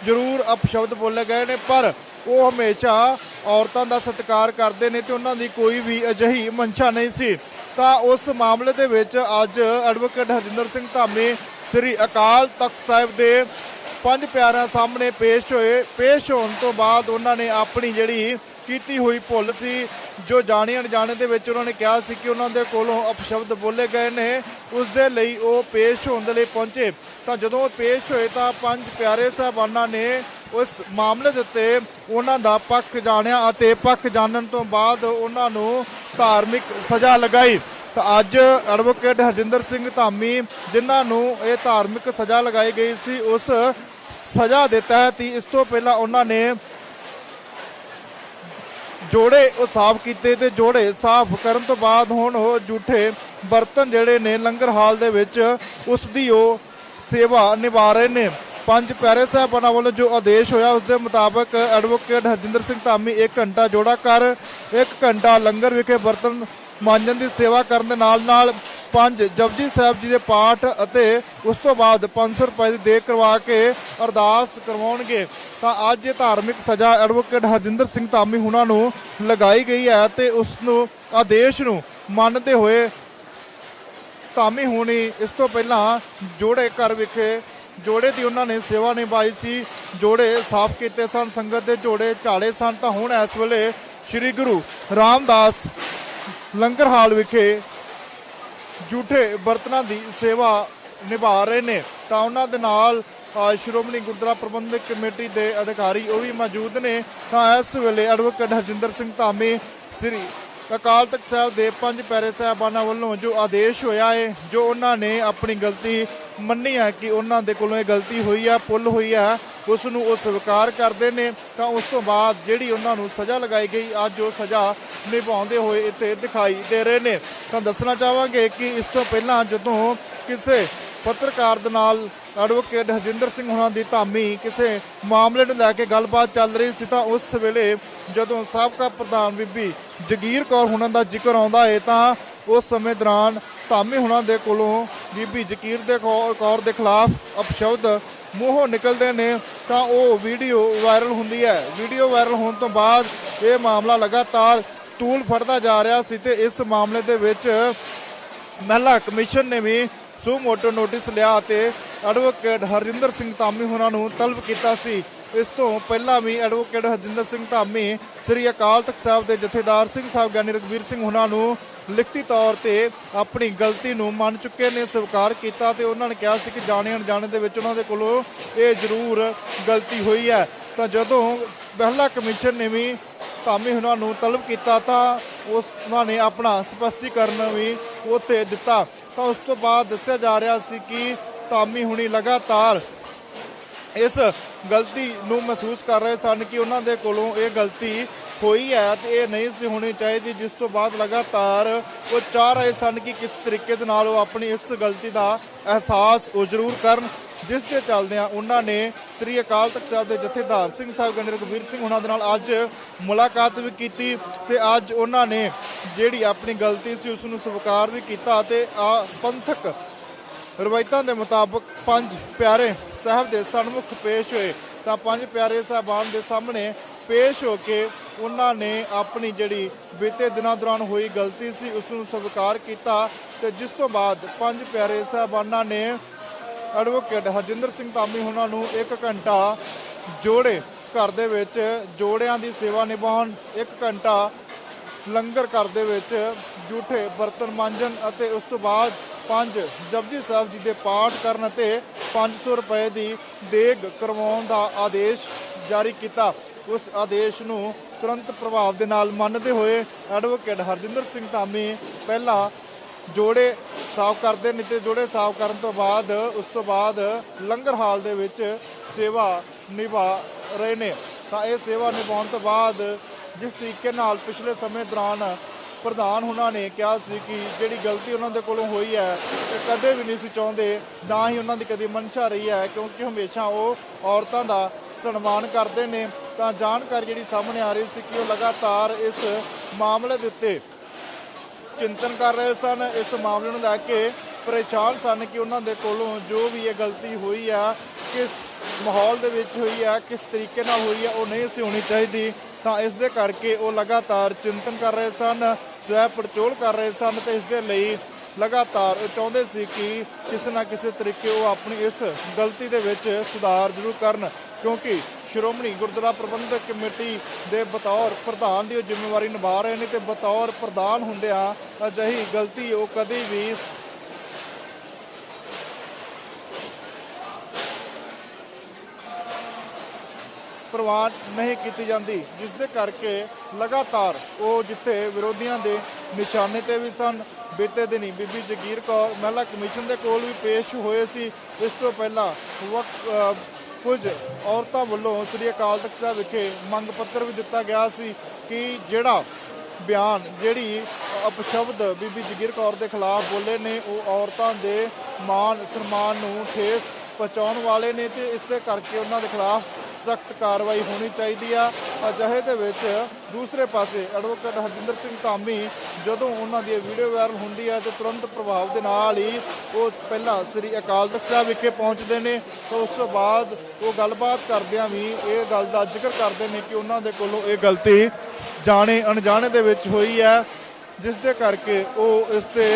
ਜ਼ਰੂਰ ਅਪਸ਼ਬਦ ਬੋਲੇ ਗਏ ਨੇ, ਪਰ ਉਹ ਹਮੇਸ਼ਾ ਔਰਤਾਂ ਦਾ ਸਤਿਕਾਰ ਕਰਦੇ ਨੇ ਤੇ ਉਹਨਾਂ ਦੀ ਕੋਈ ਵੀ ਅਜਿਹੀ ਮਨਸ਼ਾ ਨਹੀਂ ਸੀ। ਤਾਂ ਉਸ ਮਾਮਲੇ ਦੇ ਵਿੱਚ ਅੱਜ ਐਡਵੋਕੇਟ ਹਰਜਿੰਦਰ ਸਿੰਘ ਧਾਮੀ, ਸ੍ਰੀ ਅਕਾਲ ਤਖਤ ਸਾਹਿਬ ਦੇ ਪੰਜ ਪਿਆਰਿਆਂ ਸਾਹਮਣੇ ਪੇਸ਼ ਹੋਏ, ਪੇਸ਼ ਹੋਣ ਤੋਂ ਬਾਅਦ ਉਹਨਾਂ ਨੇ ਆਪਣੀ ਜਿਹੜੀ ਕੀਤੀ ਹੋਈ ਭੁੱਲ ਸੀ ਜੋ ਜਾਣੇ ਅਣਜਾਣੇ ਦੇ ਵਿੱਚ ਉਹਨਾਂ ਨੇ ਕਿਹਾ ਸੀ ਕਿ ਉਹਨਾਂ ਦੇ ਕੋਲੋਂ ਅਪਸ਼ਬਦ ਬੋਲੇ ਗਏ ਨੇ, ਉਸ ਦੇ ਲਈ ਉਹ ਪੇਸ਼ ਹੋਣ ਦੇ ਲਈ ਪਹੁੰਚੇ। ਤਾਂ ਜਦੋਂ ਉਹ ਪੇਸ਼ ਹੋਏ ਤਾਂ ਪੰਜ ਪਿਆਰੇ ਸਾਹਿਬਾਨਾਂ ਨੇ ਉਸ ਮਾਮਲੇ ਦੇ ਉੱਤੇ ਉਹਨਾਂ ਦਾ ਪੱਖ ਜਾਣਿਆ ਅਤੇ ਪੱਖ ਜਾਣਨ ਤੋਂ ਬਾਅਦ ਉਹਨਾਂ ਨੂੰ ਧਾਰਮਿਕ ਸਜ਼ਾ ਲਗਾਈ। ਤਾਂ ਅੱਜ ਐਡਵੋਕੇਟ ਹਰਜਿੰਦਰ ਸਿੰਘ ਧਾਮੀ, ਜਿਨ੍ਹਾਂ ਨੂੰ ਇਹ ਧਾਰਮਿਕ ਸਜ਼ਾ ਲਗਾਈ ਗਈ ਸੀ, ਉਸ ਸਜ਼ਾ ਦੇ ਤਹਿਤ ਹੀ ਇਸ ਤੋਂ ਪਹਿਲਾਂ ਉਹਨਾਂ ਨੇ ਜੋੜੇ ਉਹ ਸਾਫ਼ ਕੀਤੇ ਤੇ ਜੋੜੇ ਸਾਫ਼ ਕਰਨ ਤੋਂ ਬਾਅਦ ਹੁਣ ਉਹ ਜੂਠੇ ਬਰਤਨ ਜਿਹੜੇ ਨੇ ਲੰਗਰ ਹਾਲ ਦੇ ਵਿੱਚ ਉਸ ਦੀ ਉਹ ਸੇਵਾ ਨਿਭਾ ਰਹੇ ਨੇ। ਪੰਜ ਪਿਆਰੇ ਸਾਹਿਬਾਨਾਂ ਵੱਲੋਂ ਜੋ ਆਦੇਸ਼ ਹੋਇਆ ਉਸ ਦੇ ਮੁਤਾਬਕ ਐਡਵੋਕੇਟ ਹਰਜਿੰਦਰ ਸਿੰਘ ਧਾਮੀ 1 ਘੰਟਾ ਜੋੜਾ ਕਰ 1 ਘੰਟਾ ਲੰਗਰ ਵਿਖੇ ਬਰਤਨ ਮਾਂਜਣ ਦੀ ਸੇਵਾ ਕਰਨ ਦੇ ਨਾਲ ਨਾਲ ਪੰਜ ਜਪਜੀ ਸਾਹਿਬ ਜੀ ਦੇ ਪਾਠ ਅਤੇ ਉਸ ਤੋਂ ਬਾਅਦ 500 ਰੁਪਏ ਦੀ ਦੇ ਕਰਵਾ ਕੇ ਅਰਦਾਸ ਕਰਵਾਉਣਗੇ। ਤਾਂ ਅੱਜ ਇਹ ਧਾਰਮਿਕ ਸਜ਼ਾ ਐਡਵੋਕੇਟ ਹਰਜਿੰਦਰ ਸਿੰਘ ਧਾਮੀ ਹੁਣਾਂ ਨੂੰ ਲਗਾਈ ਗਈ ਹੈ ਤੇ ਉਸ ਨੂੰ ਆਦੇਸ਼ ਨੂੰ ਮੰਨਦੇ ਹੋਏ ਧਾਮੀ ਹੁਣੀ ਇਸ ਤੋਂ ਪਹਿਲਾਂ ਜੋੜੇ ਘਰ ਵਿਖੇ ਜੋੜੇ ਦੀ ਉਹਨਾਂ ਨੇ ਸੇਵਾ ਨਿਭਾਈ ਸੀ, ਜੋੜੇ ਸਾਫ਼ ਕੀਤੇ ਸਨ, ਸੰਗਤ ਦੇ ਜੋੜੇ ਝਾੜੇ ਸਨ। ਤਾਂ ਹੁਣ ਇਸ ਵੇਲੇ ਸ੍ਰੀ ਗੁਰੂ ਰਾਮਦਾਸ ਲੰਗਰ ਹਾਲ ਵਿਖੇ ਝੂਠੇ ਬਰਤਨਾਂ ਦੀ ਸੇਵਾ ਨਿਭਾ ਰਹੇ ਨੇ। ਤਾਂ ਉਹਨਾਂ ਦੇ ਨਾਲ ਸ਼੍ਰੋਮਣੀ ਗੁਰਦੁਆਰਾ ਪ੍ਰਬੰਧਕ ਕਮੇਟੀ ਦੇ ਅਧਿਕਾਰੀ ਉਹ ਵੀ ਮੌਜੂਦ ਨੇ। ਤਾਂ ਇਸ ਵੇਲੇ ਐਡਵੋਕੇਟ ਹਰਜਿੰਦਰ ਸਿੰਘ ਧਾਮੀ, ਸ੍ਰੀ ਅਕਾਲ ਤਖਤ ਸਾਹਿਬ ਦੇ ਪੰਜ ਪੈਰੇ ਸਾਹਿਬਾਨਾਂ ਵੱਲੋਂ ਜੋ ਆਦੇਸ਼ ਹੋਇਆ ਹੈ ਜੋ ਉਹਨਾਂ ਨੇ ਆਪਣੀ ਗਲਤੀ ਮੰਨੀ ਹੈ ਕਿ ਉਹਨਾਂ ਦੇ ਕੋਲੋਂ ਇਹ ਗਲਤੀ ਹੋਈ ਹੈ ਪੁੱਲ ਹੋਈ ਹੈ ਉਸ ਨੂੰ ਉਹ ਸਵੀਕਾਰ ਕਰਦੇ ਨੇ, ਤਾਂ ਉਸ ਤੋਂ ਬਾਅਦ ਜਿਹੜੀ ਉਹਨਾਂ ਨੂੰ ਸਜ਼ਾ ਲਗਾਈ ਗਈ, ਅੱਜ ਉਹ ਸਜ਼ਾ ਨਿਭਾਉਂਦੇ ਹੋਏ ਇੱਥੇ ਦਿਖਾਈ ਦੇ ਰਹੇ ਨੇ। ਤਾਂ ਦੱਸਣਾ ਚਾਹਾਂਗੇ ਕਿ ਇਸ ਤੋਂ ਪਹਿਲਾਂ ਜਦੋਂ ਕਿਸੇ ਪੱਤਰਕਾਰ ਦੇ ਨਾਲ ਐਡਵੋਕੇਟ ਹਰਜਿੰਦਰ ਸਿੰਘ ਹੁਣਾਂ ਦੀ ਧਾਮੀ ਕਿਸੇ ਮਾਮਲੇ ਨੂੰ ਲੈ ਕੇ ਗੱਲਬਾਤ ਚੱਲ ਰਹੀ ਸੀ, ਤਾਂ ਉਸ ਵੇਲੇ ਜਦੋਂ ਸਾਬਕਾ ਪ੍ਰਧਾਨ ਬੀਬੀ ਜਗੀਰ ਕੌਰ ਹੁਣਾਂ ਦਾ ਜ਼ਿਕਰ ਆਉਂਦਾ ਹੈ, ਤਾਂ ਉਸ ਸਮੇਂ ਦੌਰਾਨ ਧਾਮੀ ਹੁਣਾਂ ਦੇ ਕੋਲੋਂ ਬੀਬੀ ਜਗੀਰ ਦੇ ਕੌਰ ਕੌਰ ਦੇ ਖਿਲਾਫ ਅਪਸ਼ਬਦ ਮੂੰਹੋਂ ਨਿਕਲਦੇ ਨੇ, ਤਾਂ ਉਹ ਵੀਡੀਓ ਵਾਇਰਲ ਹੁੰਦੀ ਹੈ। ਵੀਡੀਓ ਵਾਇਰਲ ਹੋਣ ਤੋਂ ਬਾਅਦ ਇਹ ਮਾਮਲਾ ਲਗਾਤਾਰ ਤੂਲ ਫੜਦਾ ਜਾ ਰਿਹਾ ਸੀ ਤੇ ਇਸ ਮਾਮਲੇ ਦੇ ਵਿੱਚ ਮਹਿਲਾ ਕਮਿਸ਼ਨ ਨੇ ਵੀ ਸੂ ਮੋਟੋ ਨੋਟਿਸ ਲਿਆ ਤੇ ਐਡਵੋਕੇਟ ਹਰਜਿੰਦਰ ਸਿੰਘ ਧਾਮੀ ਉਹਨਾਂ ਨੂੰ ਤਲਬ ਕੀਤਾ ਸੀ। ਇਸ ਤੋਂ ਪਹਿਲਾਂ ਵੀ ਐਡਵੋਕੇਟ ਹਰਜਿੰਦਰ ਸਿੰਘ ਧਾਮੀ ਸ੍ਰੀ ਅਕਾਲ ਤਖਤ ਸਾਹਿਬ ਦੇ ਜਥੇਦਾਰ ਸਿੰਘ ਸਾਹਿਬ ਗਿਆਨੀ ਰਘਵੀਰ ਸਿੰਘ ਉਹਨਾਂ ਨੂੰ ਲਿਖਤੀ ਤੌਰ ਤੇ ਆਪਣੀ ਗਲਤੀ ਨੂੰ ਮੰਨ ਚੁੱਕੇ ਨੇ, ਸਵੀਕਾਰ ਕੀਤਾ ਤੇ ਉਹਨਾਂ ਨੇ ਕਿਹਾ ਸੀ ਕਿ ਜਾਣੇ ਅਣਜਾਣੇ ਦੇ ਵਿੱਚ ਉਹਨਾਂ ਦੇ ਕੋਲੋਂ ਇਹ ਜ਼ਰੂਰ ਗਲਤੀ ਹੋਈ ਹੈ। ਤਾਂ ਜਦੋਂ ਮਹਿਲਾ ਕਮਿਸ਼ਨ ਨੇ ਵੀ ਧਾਮੀ ਹੁਣਾਂ ਨੂੰ ਤਲਬ ਕੀਤਾ ਤਾਂ ਉਸ ਉਹਨਾਂ ਨੇ ਆਪਣਾ ਸਪਸ਼ਟੀਕਰਨ ਵੀ ਉੱਥੇ ਦਿੱਤਾ। ਤਾਂ ਉਸ ਤੋਂ ਬਾਅਦ ਦੱਸਿਆ ਜਾ ਰਿਹਾ ਸੀ ਕਿ ਧਾਮੀ ਹੁਣੀ ਲਗਾਤਾਰ ਇਸ ਗਲਤੀ ਨੂੰ ਮਹਿਸੂਸ ਕਰ ਰਹੇ ਸਨ ਕਿ ਉਹਨਾਂ ਦੇ ਕੋਲੋਂ ਇਹ ਗਲਤੀ ਹੋਈ ਹੈ ਤੇ ਇਹ ਨਹੀਂ ਸੀ ਹੋਣੀ ਚਾਹੀਦੀ, ਜਿਸ ਤੋਂ ਬਾਅਦ ਲਗਾਤਾਰ ਉਹ ਚਾਹ ਰਹੇ ਸਨ ਕਿ ਕਿਸ ਤਰੀਕੇ ਦੇ ਨਾਲ ਉਹ ਆਪਣੀ ਇਸ ਗਲਤੀ ਦਾ ਅਹਿਸਾਸ ਉਹ ਜ਼ਰੂਰ ਕਰਨ। ਜਿਸ ਦੇ ਚੱਲਦਿਆਂ ਉਹਨਾਂ ਨੇ ਸ੍ਰੀ ਅਕਾਲ ਤਖਤ ਸਾਹਿਬ ਦੇ ਜਥੇਦਾਰ ਸਿੰਘ ਸਾਹਿਬ ਗੰਡਰ ਕਬੀਰ ਸਿੰਘ ਉਹਨਾਂ ਦੇ ਨਾਲ ਅੱਜ ਮੁਲਾਕਾਤ ਵੀ ਕੀਤੀ ਤੇ ਅੱਜ ਉਹਨਾਂ ਨੇ ਜਿਹੜੀ ਆਪਣੀ ਗਲਤੀ ਸੀ ਉਸ ਨੂੰ ਸਵੀਕਾਰ ਵੀ ਕੀਤਾ ਤੇ ਆ ਪੰਥਕ ਰਵਾਇਤਾਂ ਦੇ ਮੁਤਾਬਕ ਪੰਜ ਪਿਆਰੇ ਸਾਹਿਬ ਦੇ ਸਨਮੁਖ ਪੇਸ਼ ਹੋਏ। ਤਾਂ ਪੰਜ ਪਿਆਰੇ ਸਾਹਿਬਾਨ ਦੇ ਸਾਹਮਣੇ ਪੇਸ਼ ਹੋ ਕੇ ਉਹਨਾਂ ਨੇ ਆਪਣੀ ਜਿਹੜੀ ਬੀਤੇ ਦਿਨਾਂ ਦੌਰਾਨ ਹੋਈ ਗਲਤੀ ਸੀ, ਉਸ ਨੂੰ ਸਵੀਕਾਰ ਕੀਤਾ ਤੇ ਜਿਸ ਤੋਂ ਬਾਅਦ ਪੰਜ ਪਿਆਰੇ ਸਾਹਿਬਾਨਾਂ ਨੇ ਐਡਵੋਕੇਟ ਹਰਜਿੰਦਰ ਸਿੰਘ ਧਾਮੀ ਉਹਨਾਂ ਨੂੰ 1 ਘੰਟਾ ਜੋੜੇ ਘਰ ਦੇ ਵਿੱਚ ਜੋੜਿਆਂ ਦੀ ਸੇਵਾ ਨਿਭਾਉਣ 1 ਘੰਟਾ ਲੰਗਰ ਘਰ ਦੇ ਵਿੱਚ ਝੂਠੇ ਬਰਤਨ ਮਾਂਜਣ ਅਤੇ ਉਸ ਤੋਂ ਬਾਅਦ ਪੰਜ ਜਪਜੀ ਸਾਹਿਬ ਜੀ ਦੇ ਪਾਠ ਕਰਨ ਅਤੇ 500 ਰੁਪਏ ਦੀ ਦੇਗ ਕਰਵਾਉਣ ਦਾ ਆਦੇਸ਼ ਜਾਰੀ ਕੀਤਾ। ਉਸ ਆਦੇਸ਼ ਨੂੰ ਤੁਰੰਤ ਪ੍ਰਭਾਵ ਦੇ ਨਾਲ ਮੰਨਦੇ ਹੋਏ ਐਡਵੋਕੇਟ ਹਰਜਿੰਦਰ ਸਿੰਘ ਧਾਮੀ ਪਹਿਲਾਂ ਜੋੜੇ ਸਾਫ਼ ਕਰਦੇ ਨੇ ਤੇ ਜੋੜੇ ਸਾਫ਼ ਕਰਨ ਤੋਂ ਬਾਅਦ, ਉਸ ਤੋਂ ਬਾਅਦ ਲੰਗਰ ਹਾਲ ਦੇ ਵਿੱਚ ਸੇਵਾ ਨਿਭਾ ਰਹੇ ਨੇ। ਤਾਂ ਇਹ ਸੇਵਾ ਨਿਭਾਉਣ ਤੋਂ ਬਾਅਦ ਜਿਸ ਤਰੀਕੇ ਨਾਲ ਪਿਛਲੇ ਸਮੇਂ ਦੌਰਾਨ ਪ੍ਰਧਾਨ ਉਹਨਾਂ ਨੇ ਕਿਹਾ ਸੀ ਕਿ ਜਿਹੜੀ ਗਲਤੀ ਉਹਨਾਂ ਦੇ ਕੋਲੋਂ ਹੋਈ ਹੈ ਤੇ ਕਦੇ ਵੀ ਨਹੀਂ ਸੀ ਚਾਹੁੰਦੇ, ਨਾ ਹੀ ਉਹਨਾਂ ਦੀ ਕਦੀ ਮਨਸ਼ਾ ਰਹੀ ਹੈ, ਕਿਉਂਕਿ ਹਮੇਸ਼ਾ ਉਹ ਔਰਤਾਂ ਦਾ ਸਨਮਾਨ ਕਰਦੇ ਨੇ। ਤਾਂ ਜਾਣਕਾਰੀ ਜਿਹੜੀ ਸਾਹਮਣੇ ਆ ਰਹੀ ਸੀ ਕਿ ਉਹ ਲਗਾਤਾਰ ਇਸ ਮਾਮਲੇ ਦੇ ਉੱਤੇ ਚਿੰਤਨ ਕਰ ਰਹੇ ਸਨ। ਇਸ ਮਾਮਲੇ ਨੂੰ ਲੈ ਕੇ ਪਰੇਸ਼ਾਨ ਸਨ ਕਿ ਉਹਨਾਂ ਦੇ ਕੋਲੋਂ ਜੋ ਵੀ ਇਹ ਗਲਤੀ ਹੋਈ ਆ, ਕਿਸ ਮਾਹੌਲ ਦੇ ਵਿੱਚ ਹੋਈ ਆ, ਕਿਸ ਤਰੀਕੇ ਨਾਲ ਹੋਈ ਆ, ਉਹ ਨਹੀਂ ਸੀ ਹੋਣੀ ਚਾਹੀਦੀ। ਤਾਂ ਇਸ ਦੇ ਕਰਕੇ ਉਹ ਲਗਾਤਾਰ ਚਿੰਤਨ ਕਰ ਰਹੇ ਸਨ ਸਵੈ ਪੜਚੋਲ ਕਰ ਰਹੇ ਸਨ ਤੇ ਇਸ ਦੇ ਲਈ ਲਗਾਤਾਰ ਉਹ ਚਾਹੁੰਦੇ ਸੀ ਕਿ ਕਿਸੇ ਨਾ ਕਿਸੇ ਤਰੀਕੇ ਉਹ ਆਪਣੀ ਇਸ ਗਲਤੀ ਦੇ ਵਿੱਚ ਸੁਧਾਰ ਜ਼ਰੂਰ ਕਰਨ, ਕਿਉਂਕਿ ਸ਼੍ਰੋਮਣੀ ਗੁਰਦੁਆਰਾ ਪ੍ਰਬੰਧਕ ਕਮੇਟੀ ਦੇ ਬਤੌਰ ਪ੍ਰਧਾਨ ਦੀ ਉਹ ਜ਼ਿੰਮੇਵਾਰੀ ਨਿਭਾ ਰਹੇ ਨੇ ਤੇ ਬਤੌਰ ਪ੍ਰਧਾਨ ਹੁੰਦਿਆਂ ਅਜਿਹੀ ਗਲਤੀ ਉਹ ਕਦੇ ਵੀ ਪ੍ਰਵਾਨ ਨਹੀਂ ਕੀਤੀ ਜਾਂਦੀ, ਜਿਸ ਦੇ ਕਰਕੇ ਲਗਾਤਾਰ ਉਹ ਜਿੱਥੇ ਵਿਰੋਧੀਆਂ ਦੇ ਨਿਸ਼ਾਨੇ ਤੇ ਵੀ ਸਨ ਬੀਤੇ ਦਿਨੀ ਬੀਬੀ ਜਗੀਰ ਕੌਰ ਮਹਿਲਾ ਕਮਿਸ਼ਨ ਦੇ ਕੋਲ ਵੀ ਪੇਸ਼ ਹੋਏ ਸੀ। ਇਸ ਤੋਂ ਪਹਿਲਾਂ ਵਕ- ਕੁਝ ਔਰਤਾਂ ਵੱਲੋਂ ਸ੍ਰੀ ਅਕਾਲ ਤਖਤ ਸਾਹਿਬ ਵਿਖੇ ਮੰਗ ਪੱਤਰ ਵੀ ਦਿੱਤਾ ਗਿਆ ਸੀ ਕਿ ਜਿਹੜਾ ਬਿਆਨ, ਜਿਹੜੀ ਅਪਸ਼ਬਦ ਬੀਬੀ ਜਗੀਰ ਕੌਰ ਦੇ ਖਿਲਾਫ ਬੋਲੇ ਨੇ, ਉਹ ਔਰਤਾਂ ਦੇ ਮਾਨ ਸਨਮਾਨ ਨੂੰ ਠੇਸ ਪਹੁੰਚਾਉਣ ਵਾਲੇ ਨੇ ਤੇ ਇਸ ਦੇ ਕਰਕੇ ਉਹਨਾਂ ਦੇ ਖਿਲਾਫ ਸਖਤ ਕਾਰਵਾਈ ਹੋਣੀ ਚਾਹੀਦੀ ਆ। ਅਜਿਹੇ ਦੇ ਵਿੱਚ ਦੂਸਰੇ ਪਾਸੇ ਐਡਵੋਕੇਟ ਹਰਜਿੰਦਰ ਸਿੰਘ ਧਾਮੀ ਜਦੋਂ ਉਹਨਾਂ ਦੀ ਇਹ ਵੀਡੀਓ ਵਾਇਰਲ ਹੁੰਦੀ ਹੈ ਤੇ ਤੁਰੰਤ ਪ੍ਰਭਾਵ ਦੇ ਨਾਲ ਹੀ ਉਹ ਪਹਿਲਾਂ ਸ੍ਰੀ ਅਕਾਲ ਤਖਤ ਸਾਹਿਬ ਵਿਖੇ ਪਹੁੰਚਦੇ ਨੇ। ਤਾਂ ਉਸ ਤੋਂ ਬਾਅਦ ਉਹ ਗੱਲਬਾਤ ਕਰਦਿਆਂ ਵੀ ਇਹ ਗੱਲ ਦਾ ਜ਼ਿਕਰ ਕਰਦੇ ਨੇ ਕਿ ਉਹਨਾਂ ਦੇ ਕੋਲੋਂ ਇਹ ਗਲਤੀ ਜਾਣੇ ਅਣਜਾਣੇ ਦੇ ਵਿੱਚ ਹੋਈ ਹੈ ਜਿਸ ਦੇ ਕਰਕੇ ਉਹ ਇਸ ਤੇ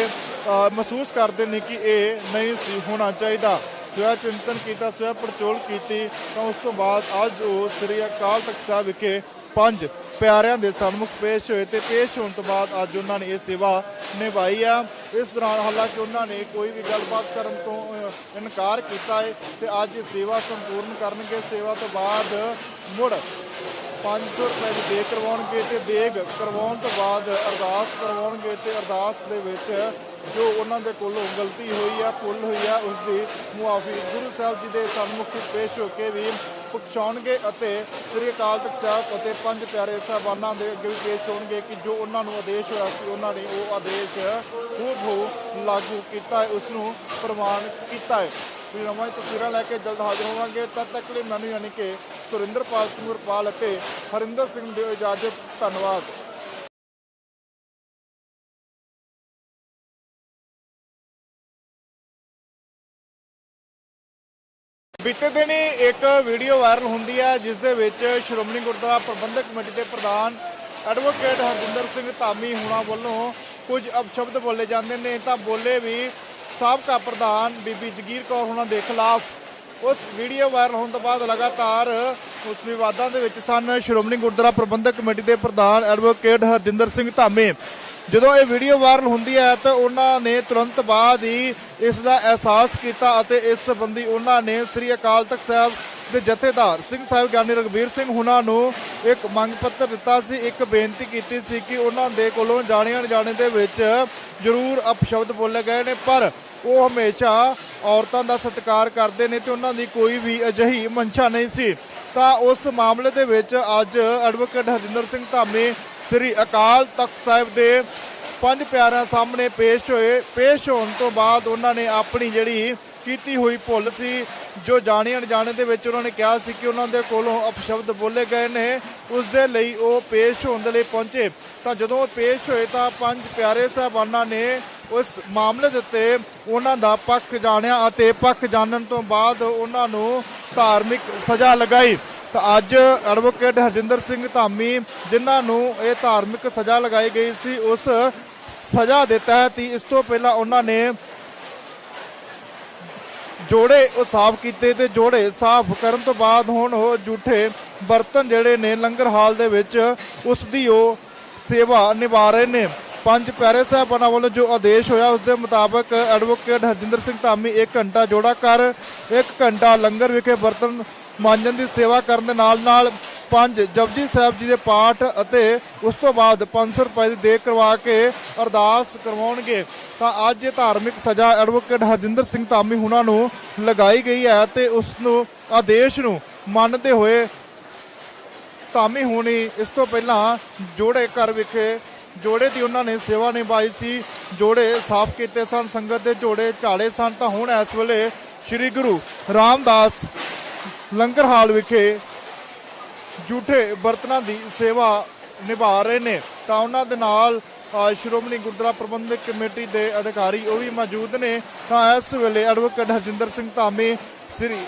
ਮਹਿਸੂਸ ਕਰਦੇ ਨੇ ਕਿ ਇਹ ਨਹੀਂ ਸੀ ਹੋਣਾ ਚਾਹੀਦਾ। ਸਵੈ ਚਿੰਤਨ ਕੀਤਾ, ਸਵੈ ਪੜਚੋਲ ਕੀਤੀ, ਤਾਂ ਉਸ ਤੋਂ ਬਾਅਦ ਅੱਜ ਉਹ ਸ੍ਰੀ ਅਕਾਲ ਤਖਤ ਸਾਹਿਬ ਵਿਖੇ ਪੰਜ ਪਿਆਰਿਆਂ ਦੇ ਸਨਮੁਖ ਪੇਸ਼ ਹੋਏ ਤੇ ਪੇਸ਼ ਹੋਣ ਤੋਂ ਬਾਅਦ ਅੱਜ ਉਹਨਾਂ ਨੇ ਇਹ ਸੇਵਾ ਨਿਭਾਈ ਆ। ਇਸ ਦੌਰਾਨ ਹਾਲਾਂਕਿ ਉਹਨਾਂ ਨੇ ਕੋਈ ਵੀ ਗੱਲਬਾਤ ਕਰਨ ਤੋਂ ਇਨਕਾਰ ਕੀਤਾ ਹੈ ਤੇ ਅੱਜ ਸੇਵਾ ਸੰਪੂਰਨ ਕਰਨਗੇ। ਸੇਵਾ ਤੋਂ ਬਾਅਦ ਮੁੜ 500 ਰੁਪਏ ਦੀ ਦੇਗ ਕਰਵਾਉਣਗੇ ਤੇ ਦੇਗ ਕਰਵਾਉਣ ਤੋਂ ਬਾਅਦ ਅਰਦਾਸ ਕਰਵਾਉਣਗੇ ਤੇ ਅਰਦਾਸ ਦੇ ਵਿੱਚ ਜੋ ਉਹਨਾਂ ਦੇ ਕੋਲੋਂ ਗਲਤੀ ਹੋਈ ਆ, ਭੁੱਲ ਹੋਈ ਆ, ਉਸ ਦੀ ਮੁਆਫੀ ਗੁਰੂ ਸਾਹਿਬ ਜੀ ਦੇ ਸਨਮੁਖ ਪੇਸ਼ ਹੋ ਕੇ ਵੀ ਬਖਸ਼ਾਉਣਗੇ ਅਤੇ ਸ੍ਰੀ ਅਕਾਲ ਤਖਤ ਸਾਹਿਬ ਅਤੇ ਪੰਜ ਪਿਆਰੇ ਸਾਹਿਬਾਨਾਂ ਦੇ ਅੱਗੇ ਵੀ ਪੇਸ਼ ਹੋਣਗੇ ਕਿ ਜੋ ਉਹਨਾਂ ਨੂੰ ਆਦੇਸ਼ ਹੋਇਆ ਸੀ, ਉਹਨਾਂ ਨੇ ਉਹ ਆਦੇਸ਼ ਹੂਬਹੂ ਲਾਗੂ ਕੀਤਾ ਹੈ, ਉਸ ਨੂੰ ਪ੍ਰਮਾਣ ਕੀਤਾ ਹੈ। ਵੀ ਨਵਾਂ ਤਸਵੀਰਾਂ ਲੈ ਕੇ ਜਲਦ ਹਾਜ਼ਰ ਹੋਵਾਂਗੇ। ਤਦ ਤੱਕ ਲਈ ਮੈਨੂੰ ਯਾਨੀ ਕਿ ਸੁਰਿੰਦਰਪਾਲ ਸਿੰਘ ਉਰਪਾਲ ਅਤੇ ਹਰਿੰਦਰ ਸਿੰਘ ਦਿਓ ਇਜਾਜ਼ਤ। ਧੰਨਵਾਦ। ਬੀਤੇ ਦਿਨ ਹੀ ਇੱਕ ਵੀਡੀਓ ਵਾਇਰਲ ਹੁੰਦੀ ਹੈ ਜਿਸ ਦੇ ਵਿੱਚ ਸ਼੍ਰੋਮਣੀ ਗੁਰਦੁਆਰਾ ਪ੍ਰਬੰਧਕ ਕਮੇਟੀ ਦੇ ਪ੍ਰਧਾਨ ਐਡਵੋਕੇਟ ਹਰਜਿੰਦਰ ਸਿੰਘ ਧਾਮੀ ਹੁਣਾਂ ਵੱਲੋਂ ਕੁਝ ਅਪਸ਼ਬਦ ਬੋਲੇ ਜਾਂਦੇ ਨੇ। ਤਾਂ ਬੋਲੇ ਵੀ ਸਾਬਕਾ ਪ੍ਰਧਾਨ ਬੀਬੀ ਜਗੀਰ ਕੌਰ ਹੁਣਾਂ ਦੇ ਖਿਲਾਫ। ਉਸ ਵੀਡੀਓ ਵਾਇਰਲ ਹੋਣ ਤੋਂ ਬਾਅਦ ਲਗਾਤਾਰ ਉਸ ਵਿਵਾਦਾਂ ਦੇ ਵਿੱਚ ਸਨ। ਸ਼੍ਰੋਮਣੀ ਗੁਰਦੁਆਰਾ ਪ੍ਰਬੰਧਕ ਕਮੇਟੀ ਦੇ ਪ੍ਰਧਾਨ ਐਡਵੋਕੇਟ ਹਰਜਿੰਦਰ ਸਿੰਘ ਧਾਮੀ। ਜਦੋਂ ਇਹ ਵੀਡੀਓ ਵਾਇਰਲ ਹੁੰਦੀ ਹੈ ਤਾਂ ਉਹਨਾਂ ਨੇ ਤੁਰੰਤ ਬਾਅਦ ਹੀ ਇਸ ਦਾ ਅਹਿਸਾਸ ਕੀਤਾ ਅਤੇ ਇਸ ਸੰਬੰਧੀ ਉਹਨਾਂ ਨੇ ਸ੍ਰੀ ਅਕਾਲ ਤਖਤ ਸਾਹਿਬ ਦੇ ਜਥੇਦਾਰ ਸਿੰਘ ਸਾਹਿਬ ਗਿਆਨੀ ਰਗਵੀਰ ਸਿੰਘ ਹੁਣਾਂ ਨੂੰ ਇੱਕ ਮੰਗ ਪੱਤਰ ਦਿੱਤਾ ਸੀ, ਇੱਕ ਬੇਨਤੀ ਕੀਤੀ ਸੀ ਕਿ ਉਹਨਾਂ ਦੇ ਕੋਲੋਂ ਜਾਣੇ ਅਣਜਾਣੇ ਦੇ ਵਿੱਚ ਜ਼ਰੂਰ ਅਪਸ਼ਬਦ ਬੋਲੇ ਗਏ ਨੇ, ਪਰ ਉਹ ਹਮੇਸ਼ਾ ਔਰਤਾਂ ਦਾ ਸਤਿਕਾਰ ਕਰਦੇ ਨੇ ਤੇ ਉਹਨਾਂ ਦੀ ਕੋਈ ਵੀ ਅਜਿਹੀ ਮਨਸ਼ਾ ਨਹੀਂ ਸੀ। ਤਾਂ ਉਸ ਮਾਮਲੇ ਦੇ ਵਿੱਚ ਅੱਜ ਐਡਵੋਕੇਟ ਹਰਜਿੰਦਰ ਸਿੰਘ ਧਾਮੀ ਸ੍ਰੀ ਅਕਾਲ ਤਖਤ ਸਾਹਿਬ ਦੇ ਪੰਜ ਪਿਆਰਿਆਂ ਸਾਹਮਣੇ ਪੇਸ਼ ਹੋਏ। ਪੇਸ਼ ਹੋਣ ਤੋਂ ਬਾਅਦ ਉਹਨਾਂ ਨੇ ਆਪਣੀ ਜਿਹੜੀ ਕੀਤੀ ਹੋਈ ਭੁੱਲ ਸੀ, ਜੋ ਜਾਣੇ ਅਣਜਾਣੇ ਦੇ ਵਿੱਚ ਉਹਨਾਂ ਨੇ ਕਿਹਾ ਸੀ ਕਿ ਉਹਨਾਂ ਦੇ ਕੋਲੋਂ ਅਪਸ਼ਬਦ ਬੋਲੇ ਗਏ ਨੇ, ਉਸ ਦੇ ਲਈ ਉਹ ਪੇਸ਼ ਹੋਣ ਦੇ ਲਈ ਪਹੁੰਚੇ। ਤਾਂ ਜਦੋਂ ਉਹ ਪੇਸ਼ ਹੋਏ ਤਾਂ ਪੰਜ ਪਿਆਰੇ ਸਾਹਿਬਾਨਾਂ ਨੇ ਉਸ ਮਾਮਲੇ ਦੇ ਉੱਤੇ ਉਹਨਾਂ ਦਾ ਪੱਖ ਜਾਣਿਆ ਅਤੇ ਪੱਖ ਜਾਣਨ ਤੋਂ ਬਾਅਦ ਉਹਨਾਂ ਨੂੰ ਧਾਰਮਿਕ ਸਜ਼ਾ ਲਗਾਈ। ਤਾਂ ਅੱਜ ਐਡਵੋਕੇਟ ਹਰਜਿੰਦਰ ਸਿੰਘ ਧਾਮੀ, ਜਿਨ੍ਹਾਂ ਨੂੰ ਇਹ ਧਾਰਮਿਕ ਸਜ਼ਾ ਲਗਾਈ ਗਈ ਸੀ, ਉਸ ਸਜ਼ਾ ਦੇ ਤਹਿਤ ਹੀ ਇਸ ਤੋਂ ਪਹਿਲਾਂ ਉਹਨਾਂ ਨੇ ਜੋੜੇ ਉਹ ਸਾਫ਼ ਕੀਤੇ ਤੇ ਜੋੜੇ ਸਾਫ਼ ਕਰਨ ਤੋਂ ਬਾਅਦ ਹੁਣ ਉਹ ਝੂਠੇ ਬਰਤਨ ਜਿਹੜੇ ਨੇ ਲੰਗਰ ਹਾਲ ਦੇ ਵਿੱਚ ਉਸ ਦੀ ਉਹ ਸੇਵਾ ਨਿਭਾ ਰਹੇ ਨੇ। ਪੰਜ ਪਿਆਰੇ ਸਾਹਿਬਾਨਾਂ ਵੱਲੋਂ ਜੋ ਆਦੇਸ਼ ਹੋਇਆ, ਉਸ ਦੇ ਮੁਤਾਬਕ ਐਡਵੋਕੇਟ ਹਰਜਿੰਦਰ ਸਿੰਘ ਧਾਮੀ 1 ਘੰਟਾ ਜੋੜਾ ਕਰ 1 ਘੰਟਾ ਲੰਗਰ ਵਿਖੇ ਬਰਤਨ ਮਾਂਜਣ ਦੀ ਸੇਵਾ ਕਰਨ ਦੇ ਨਾਲ ਨਾਲ ਪੰਜ ਜਪਜੀ ਸਾਹਿਬ ਜੀ ਦੇ ਪਾਠ ਅਤੇ ਉਸ ਤੋਂ ਬਾਅਦ 500 ਰੁਪਏ ਦੀ ਦੇਗ ਕਰਵਾ ਕੇ ਅਰਦਾਸ ਕਰਵਾਉਣਗੇ। ਤਾਂ ਅੱਜ ਇਹ ਧਾਰਮਿਕ ਸਜ਼ਾ ਐਡਵੋਕੇਟ ਹਰਜਿੰਦਰ ਸਿੰਘ ਧਾਮੀ ਹੁਣਾਂ ਨੂੰ ਲਗਾਈ ਗਈ ਹੈ ਤੇ ਉਸ ਨੂੰ ਆਦੇਸ਼ ਨੂੰ ਮੰਨਦੇ ਹੋਏ ਧਾਮੀ ਹੁਣੀ ਇਸ ਤੋਂ ਪਹਿਲਾਂ ਜੋੜੇ ਘਰ ਵਿਖੇ ਜੋੜੇ ਦੀ ਉਹਨਾਂ ਨੇ ਸੇਵਾ ਨਿਭਾਈ ਸੀ, ਜੋੜੇ ਸਾਫ਼ ਕੀਤੇ ਸਨ, ਸੰਗਤ ਦੇ ਜੋੜੇ ਝਾੜੇ ਸਨ। ਤਾਂ ਹੁਣ ਇਸ ਵੇਲੇ ਸ੍ਰੀ ਗੁਰੂ ਰਾਮਦਾਸ ਲੰਗਰ ਹਾਲ ਵਿਖੇ ਝੂਠੇ ਬਰਤਨਾਂ ਦੀ ਸੇਵਾ ਨਿਭਾ ਰਹੇ ਨੇ। ਤਾਂ ਉਹਨਾਂ ਦੇ ਨਾਲ ਸ਼੍ਰੋਮਣੀ ਗੁਰਦੁਆਰਾ ਪ੍ਰਬੰਧਕ ਕਮੇਟੀ ਦੇ ਅਧਿਕਾਰੀ ਉਹ ਵੀ ਮੌਜੂਦ ਨੇ। ਤਾਂ ਇਸ ਵੇਲੇ ਐਡਵੋਕੇਟ ਹਰਜਿੰਦਰ ਸਿੰਘ ਧਾਮੀ, ਸ੍ਰੀ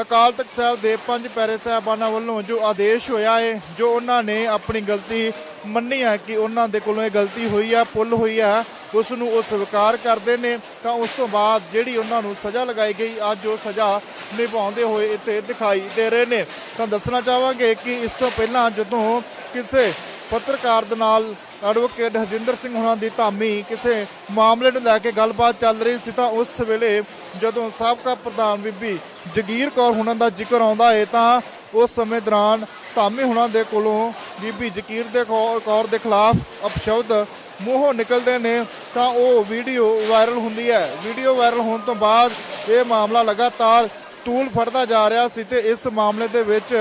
ਅਕਾਲ ਤਖਤ ਸਾਹਿਬ ਦੇ ਪੰਜ ਪੈਰੇ ਸਾਹਿਬਾਨਾਂ ਵੱਲੋਂ ਜੋ ਆਦੇਸ਼ ਹੋਇਆ ਹੈ ਜੋ ਉਹਨਾਂ ਨੇ ਆਪਣੀ ਗਲਤੀ ਮੰਨੀ ਹੈ ਕਿ ਉਹਨਾਂ ਦੇ ਕੋਲੋਂ ਇਹ ਗਲਤੀ ਹੋਈ ਹੈ ਭੁੱਲ ਹੋਈ ਹੈ ਉਸ ਨੂੰ ਉਹ ਸਵੀਕਾਰ ਕਰਦੇ ਨੇ, ਤਾਂ ਉਸ ਤੋਂ ਬਾਅਦ ਜਿਹੜੀ ਉਹਨਾਂ ਨੂੰ ਸਜ਼ਾ ਲਗਾਈ ਗਈ, ਅੱਜ ਉਹ ਸਜ਼ਾ ਨਿਭਾਉਂਦੇ ਹੋਏ ਇੱਥੇ ਦਿਖਾਈ ਦੇ ਰਹੇ ਨੇ। ਤਾਂ ਦੱਸਣਾ ਚਾਹਾਂਗੇ ਕਿ ਇਸ ਤੋਂ ਪਹਿਲਾਂ ਜਦੋਂ ਕਿਸੇ ਪੱਤਰਕਾਰ ਦੇ ਨਾਲ ਐਡਵੋਕੇਟ ਹਰਜਿੰਦਰ ਸਿੰਘ ਹੁਣਾਂ ਦੀ ਧਾਮੀ ਕਿਸੇ ਮਾਮਲੇ ਨੂੰ ਲੈ ਕੇ ਗੱਲਬਾਤ ਚੱਲ ਰਹੀ ਸੀ, ਤਾਂ ਉਸ ਵੇਲੇ ਜਦੋਂ ਸਾਬਕਾ ਪ੍ਰਧਾਨ ਬੀਬੀ ਜਗੀਰ ਕੌਰ ਹੁਣਾਂ ਦਾ ਜ਼ਿਕਰ ਆਉਂਦਾ ਹੈ ਤਾਂ ਉਸ ਸਮੇਂ ਦੌਰਾਨ ਧਾਮੀ ਹੁਣਾਂ ਦੇ ਕੋਲੋਂ ਬੀਬੀ ਜਗੀਰ ਦੇ ਕੌਰ ਕੌਰ ਦੇ ਖਿਲਾਫ ਅਪਸ਼ਬਦ ਮੂੰਹੋਂ ਨਿਕਲਦੇ ਨੇ। ਤਾਂ ਉਹ ਵੀਡੀਓ ਵਾਇਰਲ ਹੁੰਦੀ ਹੈ। ਵੀਡੀਓ ਵਾਇਰਲ ਹੋਣ ਤੋਂ ਬਾਅਦ ਇਹ ਮਾਮਲਾ ਲਗਾਤਾਰ ਤੂਲ ਫੜਦਾ ਜਾ ਰਿਹਾ ਸੀ ਤੇ ਇਸ ਮਾਮਲੇ ਦੇ ਵਿੱਚ